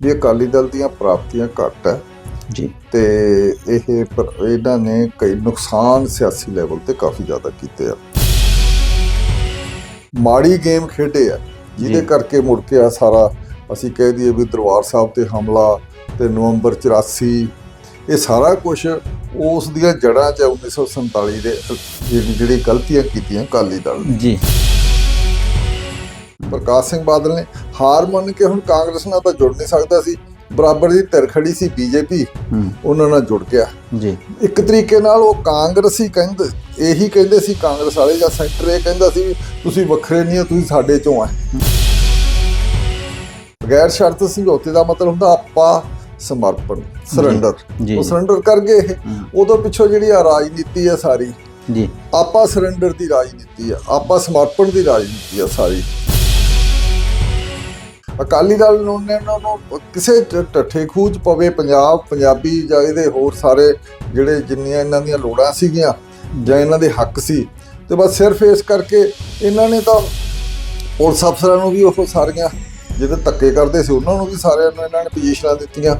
ਵੀ ਅਕਾਲੀ ਦਲ ਦੀਆਂ ਪ੍ਰਾਪਤੀਆਂ ਘੱਟ ਹੈ ਜੀ। ਤੇ ਇਹ ਇਹਨਾਂ ਨੇ ਕਈ ਨੁਕਸਾਨ ਸਿਆਸੀ ਲੈਵਲ ਤੇ ਕਾਫੀ ਜ਼ਿਆਦਾ ਕੀਤੇ ਆ। ਮਾੜੀ ਗੇਮ ਖੇਡੇ ਆ ਜਿਹਦੇ। ਕਰਕੇ ਮੁੜ ਕੇ ਆ ਸਾਰਾ ਅਸੀਂ ਕਹਿ ਦਈਏ ਵੀ ਦਰਬਾਰ ਸਾਹਿਬ ਤੇ ਹਮਲਾ ਤੇ ਨਵੰਬਰ 84 ਇਹ ਸਾਰਾ ਕੁਝ ਉਸ ਦੀਆਂ ਜੜ੍ਹਾਂ 'ਚ 1947 ਦੇ ਜਿਹੜੀ ਜਿਹੜੀ ਗਲਤੀਆਂ ਕੀਤੀਆਂ ਅਕਾਲੀ ਦਲ ਜੀ। ਪ੍ਰਕਾਸ਼ ਸਿੰਘ ਬਾਦਲ ਨੇ ਹਾਰ ਮੰਨ ਕੇ ਹੁਣ ਕਾਂਗਰਸ ਨਾਲ ਤਾਂ ਜੁੜ ਨਹੀਂ ਸਕਦਾ ਸੀ। ਬਰਾਬਰ ਦੀ ਧਿਰ ਖੜੀ ਸੀ ਬੀਜੇਪੀ। ਹੂੰ। ਉਹਨਾਂ ਨਾਲ ਜੁੜ ਗਿਆ। ਜੀ। ਇੱਕ ਤਰੀਕੇ ਨਾਲ ਉਹ ਕਾਂਗਰਸੀ ਕਹਿੰਦੇ ਇਹੀ ਕਹਿੰਦੇ ਸੀ ਕਾਂਗਰਸ ਵਾਲੇ ਜਾਂ ਸੈਂਟਰ ਇਹ ਕਹਿੰਦਾ ਸੀ ਤੁਸੀਂ ਵੱਖਰੇ ਨਹੀਂ ਹੋ ਤੁਸੀਂ ਸਾਡੇ ਚੋਂ ਆ। ਬਗੈਰ ਸ਼ਰਤ ਸਮਝੌਤੇ ਦਾ ਮਤਲਬ ਹੁੰਦਾ ਆਪਾਂ ਸਮਰਪਣ ਸਰੈਂਡਰ ਉਹ ਸਰੈਂਡਰ ਕਰ ਗਏ ਇਹ। ਹੂੰ, ਉਦੋਂ ਪਿੱਛੋਂ ਜਿਹੜੀ ਆ ਰਾਜਨੀਤੀ ਆ ਸਾਰੀ। ਜੀ। ਆਪਾਂ ਸਰੈਂਡਰ ਦੀ ਰਾਜਨੀਤੀ ਆ ਆਪਾਂ ਸਮਰਪਣ ਦੀ ਰਾਜਨੀਤੀ ਆ ਸਾਰੀ। ਅਕਾਲੀ ਦਲ ਨੂੰ ਨੇ ਉਹਨਾਂ ਨੂੰ ਕਿਸੇ ਟ- ਢੱਠੇ ਖੂਚ ਪਵੇ, ਪੰਜਾਬ, ਪੰਜਾਬੀ ਜਾਂ ਇਹਦੇ ਹੋਰ ਸਾਰੇ ਜਿਹੜੇ ਜਿੰਨੀਆਂ ਇਹਨਾਂ ਦੀਆਂ ਲੋੜਾਂ ਸੀਗੀਆਂ ਜਾਂ ਇਹਨਾਂ ਦੇ ਹੱਕ ਸੀ। ਤੇ ਬਸ ਸਿਰਫ ਇਸ ਕਰਕੇ ਇਹਨਾਂ ਨੇ ਤਾਂ ਪੁਲਿਸ ਅਫਸਰਾਂ ਨੂੰ ਵੀ ਉਹ ਸਾਰੀਆਂ ਜਿਹੜੇ ਧੱਕੇ ਕਰਦੇ ਸੀ, ਉਹਨਾਂ ਨੂੰ ਵੀ ਸਾਰਿਆਂ ਨੂੰ ਇਹਨਾਂ ਨੇ ਪੋਜੀਸ਼ਨਾਂ ਦਿੱਤੀਆਂ।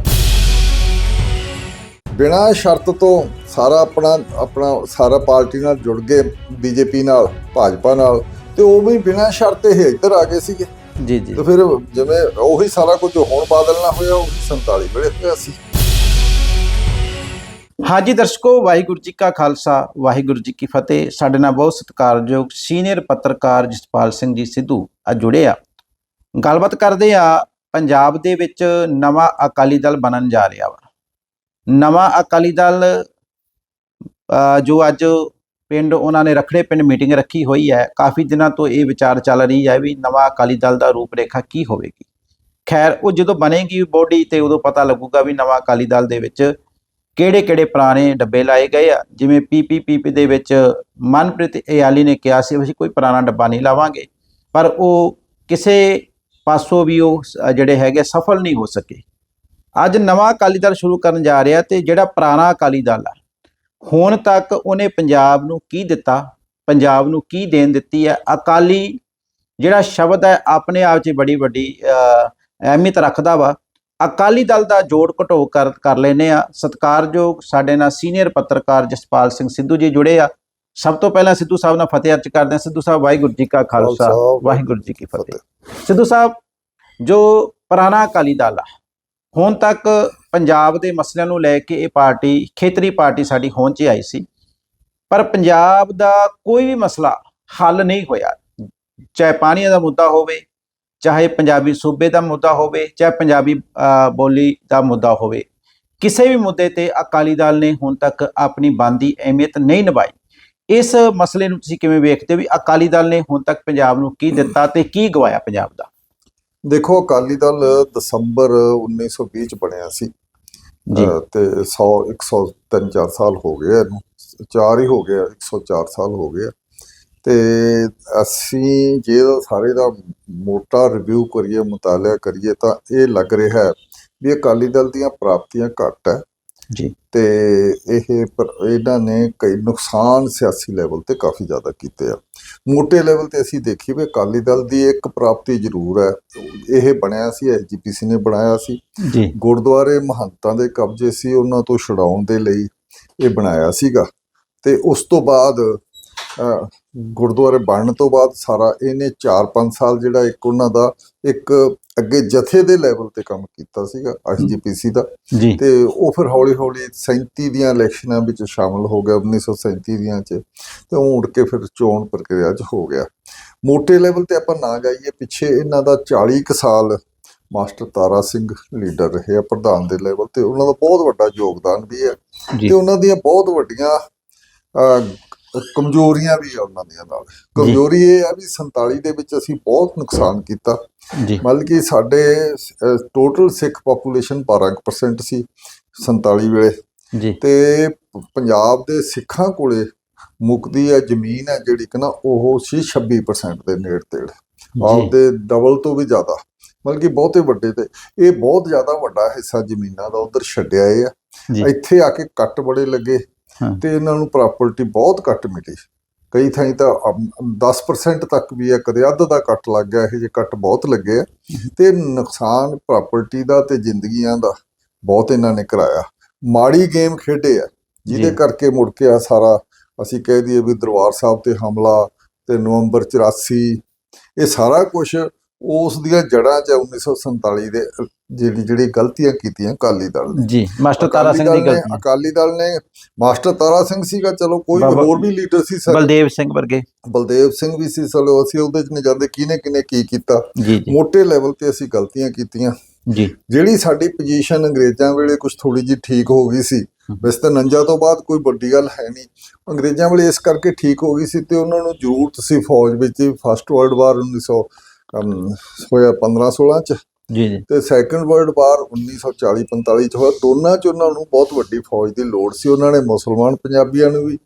ਬਿਨਾਂ ਸ਼ਰਤ ਤੋਂ ਸਾਰਾ ਆਪਣਾ ਆਪਣਾ ਸਾਰਾ ਪਾਰਟੀ ਨਾਲ ਜੁੜ ਗਏ, ਬੀਜੇਪੀ ਨਾਲ, ਭਾਜਪਾ ਨਾਲ, ਤੇ ਉਹ ਵੀ ਬਿਨਾਂ ਸ਼ਰਤ ਇਹ ਇੱਧਰ ਆ ਗਏ ਸੀਗੇ। ਜੀ ਜੀ। ਤੇ ਫਿਰ ਜਿਵੇਂ ਉਹੀ ਸਾਰਾ ਕੁਝ ਹੁਣ ਬਾਦਲ ਨਾਲ ਹੋਇਆ ਉਹ 47 ਵੇਲੇ ਹੋਇਆ ਸੀ। ਹਾਂਜੀ ਦਰਸ਼ਕੋ ਵਾਹਿਗੁਰੂ ਜੀ ਕਾ ਖਾਲਸਾ ਵਾਹਿਗੁਰੂ ਜੀ ਕੀ ਫਤਿਹ। ਸਾਡੇ ਨਾਲ ਬਹੁਤ ਸਤਿਕਾਰਯੋਗ ਸੀਨੀਅਰ ਪੱਤਰਕਾਰ ਜਸਪਾਲ ਸਿੰਘ ਜੀ ਸਿੱਧੂ ਅੱਜ ਜੁੜੇ ਆ। ਗੱਲਬਾਤ ਕਰਦੇ ਆ ਪੰਜਾਬ ਦੇ ਵਿੱਚ ਨਵਾਂ ਅਕਾਲੀ ਦਲ ਬਣਨ ਜਾ ਰਿਹਾ ਵਾ। ਨਵਾਂ ਅਕਾਲੀ ਦਲ ਜੋ ਅੱਜ ਪਿੰਡ, ਉਹਨਾਂ ਨੇ ਰਖੜੇ ਪਿੰਡ ਮੀਟਿੰਗ ਰੱਖੀ ਹੋਈ ਹੈ। ਕਾਫੀ ਦਿਨਾਂ ਤੋਂ ਇਹ ਵਿਚਾਰ ਚੱਲ ਰਹੀ ਹੈ ਵੀ ਨਵਾਂ ਅਕਾਲੀ ਦਲ ਦਾ ਰੂਪਰੇਖਾ ਕੀ ਹੋਵੇਗੀ। ਖੈਰ, ਉਹ ਜਦੋਂ ਬਣੇਗੀ ਬੋਡੀ ਤੇ ਉਦੋਂ ਪਤਾ ਲੱਗੂਗਾ ਵੀ ਨਵਾਂ ਅਕਾਲੀ ਦਲ ਦੇ ਵਿੱਚ ਕਿਹੜੇ ਕਿਹੜੇ ਪੁਰਾਣੇ ਡੱਬੇ ਲਾਏ ਗਏ ਆ। ਜਿਵੇਂ ਪੀਪੀਪੀ ਦੇ ਵਿੱਚ ਮਨਪ੍ਰੀਤ ਇਆਲੀ ਨੇ ਕਿਹਾ ਸੀ, ਅਸੀਂ ਕੋਈ ਪੁਰਾਣਾ ਡੱਬਾ ਨਹੀਂ ਲਾਵਾਂਗੇ। ਪਰ ਉਹ ਕਿਸੇ ਪਾਸੋਂ ਵੀ ਉਹ ਸ- ਜਿਹੜੇ ਹੈਗੇ ਸਫਲ ਨਹੀਂ ਹੋ ਸਕੇ। ਅੱਜ ਨਵਾਂ ਅਕਾਲੀ ਦਲ ਸ਼ੁਰੂ ਕਰਨ ਜਾ ਰਿਹਾ ਤੇ ਜਿਹੜਾ ਪੁਰਾਣਾ ਅਕਾਲੀ ਦਲ ਆ ਹੁਣ ਤੱਕ ਉਹਨੇ ਪੰਜਾਬ ਨੂੰ ਕੀ ਦਿੱਤਾ? ਪੰਜਾਬ ਨੂੰ ਕੀ ਦੇਣ ਦਿੱਤੀ ਹੈ? ਅਕਾਲੀ ਜਿਹੜਾ ਸ਼ਬਦ ਹੈ ਆਪਣੇ ਆਪ 'ਚ ਬੜੀ ਵੱਡੀ ਅਹਿਮੀਅਤ ਰੱਖਦਾ ਵਾ। ਅਕਾਲੀ ਦਲ ਦਾ ਜੋੜ ਘਟੋ ਕਰ ਕਰ ਲੈਨੇ ਆ ਸਤਿਕਾਰਯੋਗ ਸਾਡੇ ਨਾਲ ਸੀਨੀਅਰ ਪੱਤਰਕਾਰ ਜਸਪਾਲ ਸਿੰਘ ਸਿੱਧੂ ਜੀ ਜੁੜੇ ਆ। ਸਭ ਤੋਂ ਪਹਿਲਾਂ ਸਿੱਧੂ ਸਾਹਿਬ ਨਾਲ ਫਤਿਹ ਅਰਜ ਕਰਦੇ ਹਾਂ। ਸਿੱਧੂ ਸਾਹਿਬ ਵਾਹਿਗੁਰੂ ਜੀ ਕਾ ਖਾਲਸਾ ਵਾਹਿਗੁਰੂ ਜੀ ਕੀ ਫਤਿਹ। ਸਿੱਧੂ ਸਾਹਿਬ ਜੋ ਪੁਰਾਣਾ ਅਕਾਲੀ ਦਲ ਆ ਹੁਣ ਤੱਕ ਪੰਜਾਬ ਦੇ ਮਸਲਿਆਂ ਨੂੰ ਲੈ ਕੇ ਇਹ ਪਾਰਟੀ, ਖੇਤਰੀ ਪਾਰਟੀ ਸਾਡੀ ਹੋਂਦ 'ਚ ਆਈ ਸੀ। ਪਰ ਪੰਜਾਬ ਦਾ ਕੋਈ ਵੀ ਮਸਲਾ ਹੱਲ ਨਹੀਂ ਹੋਇਆ। ਚਾਹੇ ਪਾਣੀ ਦਾ ਮੁੱਦਾ ਹੋਵੇ, ਚਾਹੇ ਪੰਜਾਬੀ ਸੂਬੇ ਦਾ ਮੁੱਦਾ ਹੋਵੇ, ਚਾਹੇ ਪੰਜਾਬੀ ਬੋਲੀ ਦਾ ਮੁੱਦਾ ਹੋਵੇ, ਕਿਸੇ ਵੀ ਮੁੱਦੇ ਤੇ ਅਕਾਲੀ ਦਲ ਨੇ ਹੁਣ ਤੱਕ ਆਪਣੀ ਬੰਦੀ ਅਹਿਮੀਅਤ ਨਹੀਂ ਨਿਭਾਈ। ਇਸ ਮਸਲੇ ਨੂੰ ਤੁਸੀਂ ਕਿਵੇਂ ਵੇਖਦੇ ਹੋ ਵੀ ਅਕਾਲੀ ਦਲ ਨੇ ਹੁਣ ਤੱਕ ਪੰਜਾਬ ਨੂੰ ਕੀ ਦਿੱਤਾ ਤੇ ਕੀ ਗਵਾਇਆ ਪੰਜਾਬ ਦਾ? ਦੇਖੋ, ਅਕਾਲੀ ਦਲ ਦਸੰਬਰ 1920 ਚ ਬਣਿਆ ਸੀ। ਤੇ 100 103 4 ਸਾਲ ਹੋ ਗਏ ਇਹਨੂੰ। ਚਾਰ ਹੀ ਹੋ ਗਿਆ 104 ਸਾਲ ਹੋ ਗਏ ਆ। ਤੇ ਅਸੀਂ ਜੇ ਸਾਰੇ ਦਾ ਮੋਟਾ ਰਿਵਿਊ ਕਰੀਏ, ਮੁਤਾਲਿਆ ਕਰੀਏ ਤਾਂ ਇਹ ਲੱਗ ਰਿਹਾ ਵੀ ਅਕਾਲੀ ਦਲ ਦੀਆਂ ਪ੍ਰਾਪਤੀਆਂ ਘੱਟ ਹੈ। ਜੀ। ਤੇ ਇਹ ਪਰ- ਇਹਨਾਂ ਨੇ ਕਈ ਨੁਕਸਾਨ ਸਿਆਸੀ ਲੈਵਲ ਤੇ ਕਾਫੀ ਜ਼ਿਆਦਾ ਕੀਤੇ ਆ। ਮੋٹے ਲੈਵਲ ਤੇ ਅਸੀਂ ਦੇਖੀਏ ਵੀ ਅਕਾਲੀ ਦਲ ਦੀ ਇੱਕ ਪ੍ਰਾਪਤੀ ਜ਼ਰੂਰ ਹੈ। ਇਹ ਬਣਿਆ ਸੀ ਐਸਜੀਪੀਸੀ ਨੇ ਬਣਾਇਆ ਸੀ। ਜੀ। ਗੁਰਦੁਆਰੇ ਮਹੰਤਾਂ ਦੇ ਕਬਜ਼ੇ ਸੀ ਉਹਨਾਂ ਤੋਂ ਛੁਡਾਉਣ ਦੇ ਲਈ ਇਹ ਬਣਾਇਆ ਸੀਗਾ। ਤੇ ਉਸ ਤੋਂ ਬਾਅਦ ਗੁਰਦੁਆਰੇ ਬਣਨ ਤੋਂ ਬਾਅਦ ਸਾਰਾ ਇਹਨੇ 4-5 ਸਾਲ ਜਿਹੜਾ ਇੱਕ ਉਹਨਾਂ ਦਾ ਇੱਕ ਅੱਗੇ ਜਥੇ ਦੇ ਲੈਵਲ ਤੇ ਕੰਮ ਕੀਤਾ ਸੀਗਾ ਐਸਜੀਪੀਸੀ ਦਾ। ਤੇ ਉਹ ਫਿਰ ਹੌਲੀ-ਹੌਲੀ 37 ਦੀਆਂ ਇਲੈਕਸ਼ਨਾਂ ਵਿੱਚ ਸ਼ਾਮਲ ਹੋ ਗਿਆ 1937 ਦੀਆਂ ਚ। ਤੇ ਉਹ ਮੁੜ ਕੇ ਫਿਰ ਚੋਣ ਪ੍ਰਕਿਰਿਆ 'ਚ ਹੋ ਗਿਆ। ਮੋٹے ਲੈਵਲ ਤੇ ਆਪਾਂ ਨਾ ਜਾਈਏ ਪਿੱਛੇ ਇਹਨਾਂ ਦਾ 40 ਕੁ ਸਾਲ ਮਾਸਟਰ ਤਾਰਾ ਸਿੰਘ ਲੀਡਰ ਰਹੇ ਆ ਪ੍ਰਧਾਨ ਦੇ ਲੈਵਲ ਤੇ। ਉਹਨਾਂ ਦਾ ਬਹੁਤ ਵੱਡਾ ਯੋਗਦਾਨ ਵੀ ਹੈ। ਤੇ ਉਹਨਾਂ ਦੀਆਂ ਬਹੁਤ ਵੱਡੀਆਂ ਕਮਜ਼ੋਰੀਆਂ ਵੀ ਆ ਉਹਨਾਂ ਦੀਆਂ ਨਾਲ। ਕਮਜ਼ੋਰੀ ਇਹ ਆ ਵੀ 47 ਦੇ ਵਿੱਚ ਅਸੀਂ ਬਹੁਤ ਨੁਕਸਾਨ ਕੀਤਾ। ਮਤਲਬ ਕਿ ਸਾਡੇ ਟੋਟਲ ਸਿੱਖ ਪੋਪੂਲੇਸ਼ਨ 12% ਸੀ 47 ਵੇਲੇ। ਜੀ। ਤੇ ਪੰਜਾਬ ਦੇ ਸਿੱਖਾਂ ਕੋਲੇ ਮੁਕਦੀ ਹੈ ਜ਼ਮੀਨ ਹੈ ਜਿਹੜੀ ਕਿ ਨਾ ਉਹ ਸੀ 26% ਦੇ ਨੇੜੇ ਤੇੜ ਆਪਦੇ ਡਬਲ ਤੋਂ ਵੀ ਜ਼ਿਆਦਾ। ਮਤਲਬ ਕਿ ਬਹੁਤੇ ਵੱਡੇ ਤੇ ਇਹ ਬਹੁਤ ਜ਼ਿਆਦਾ ਵੱਡਾ ਹਿੱਸਾ ਜ਼ਮੀਨਾਂ ਦਾ ਉਧਰ ਛੱਡਿਆ ਇਹ ਆ। ਇੱਥੇ ਆ ਕੇ ਕੱਟ ਬੜੇ ਲੱਗੇ। ਤੇ ਇਹਨਾਂ ਨੂੰ ਪ੍ਰਾਪਰਟੀ ਬਹੁਤ ਘੱਟ ਮਿਲੀ ਕਈ ਥਾਈਂ ਤਾਂ ਅਮ, 10% ਤੱਕ ਵੀ ਹੈ ਕਦੇ ਅੱਧ ਦਾ ਕੱਟ ਲੱਗ ਗਿਆ ਇਹ ਜੇ ਕੱਟ ਬਹੁਤ ਲੱਗੇ ਆ। ਤੇ ਨੁਕਸਾਨ ਪ੍ਰਾਪਰਟੀ ਦਾ ਤੇ ਜ਼ਿੰਦਗੀਆਂ ਦਾ ਬਹੁਤ ਇਹਨਾਂ ਨੇ ਕਰਾਇਆ। ਮਾੜੀ ਗੇਮ ਖੇਡੇ ਆ ਜਿਹਦੇ। ਕਰਕੇ ਮੁੜ ਕੇ ਆ ਸਾਰਾ ਅਸੀਂ ਕਹਿ ਦਈਏ ਵੀ ਦਰਬਾਰ ਸਾਹਿਬ ਤੇ ਹਮਲਾ ਤੇ ਨਵੰਬਰ 84 ਇਹ ਸਾਰਾ ਕੁਝ ਉਸ ਦੀਆਂ ਜੜ੍ਹਾਂ 'ਚ 1947 ਦੇ ਜਿਹੜੀ ਜਿਹੜੀ ਗਲਤੀਆਂ ਕੀਤੀਆਂ ਅਕਾਲੀ ਦਲ ਨੇ। ਜੀ ਮਾਸਟਰ ਤਾਰਾ ਸਿੰਘ ਦੀ ਗਲਤੀ। ਅਕਾਲੀ ਦਲ ਨੇ ਮਾਸਟਰ ਤਾਰਾ ਸਿੰਘ ਸੀਗਾ ਚਲੋ ਕੋਈ ਹੋਰ ਵੀ ਲੀਡਰ ਸੀ ਸਰ। ਬਲਦੇਵ ਸਿੰਘ ਵਰਗੇ। ਬਲਦੇਵ ਸਿੰਘ ਵੀ ਸੀ ਚਲੋ ਅਸੀਂ ਉਹਦੇ 'ਚ ਨਹੀਂ ਜਾਂਦੇ ਕਿਹਨੇ ਕਿਹਨੇ ਕੀ ਕੀਤਾ। ਜੀ ਜੀ। ਮੋٹے ਲੈਵਲ ਤੇ ਅਸੀਂ ਗਲਤੀਆਂ ਕੀਤੀਆਂ। ਜੀ। ਜਿਹੜੀ ਸਾਡੀ ਪੋਜੀਸ਼ਨ ਅੰਗਰੇਜ਼ਾਂ ਵੇਲੇ ਕੁਝ ਥੋੜੀ ਜਿਹੀ ਠੀਕ ਹੋ ਗਈ ਸੀ। ਵੈਸੇ ਤਾਂ ਨੰਜਾ ਤੋਂ ਬਾਅਦ ਕੋਈ ਵੱਡੀ ਗੱਲ ਹੈ ਨਹੀਂ। ਅੰਗਰੇਜ਼ਾਂ ਵੇਲੇ ਇਸ ਕਰਕੇ ਠੀਕ ਹੋ ਗਈ ਸੀ ਤੇ ਉਹਨਾਂ ਨੂੰ ਜ਼ਰੂਰਤ ਸੀ ਫੌਜ ਵਿੱਚ ਫਸਟ ਵਰਲਡ ਵਾਰ 1900 ਹੋਇਆ 15 16 ਚ। ਜੀ ਜੀ। ਤੇ ਸੈਕੰਡ ਵਰਲਡ ਵਾਰ 1940 45 ਚ ਹੋਇਆ। ਦੋਨਾਂ ਚ ਉਹਨਾਂ ਨੂੰ ਬਹੁਤ ਵੱਡੀ ਫੌਜ ਦੀ ਲੋੜ ਸੀ। ਉਹਨਾਂ ਨੇ ਮੁਸਲਮਾਨ ਪੰਜਾਬੀਆਂ ਨੂੰ ਵੀ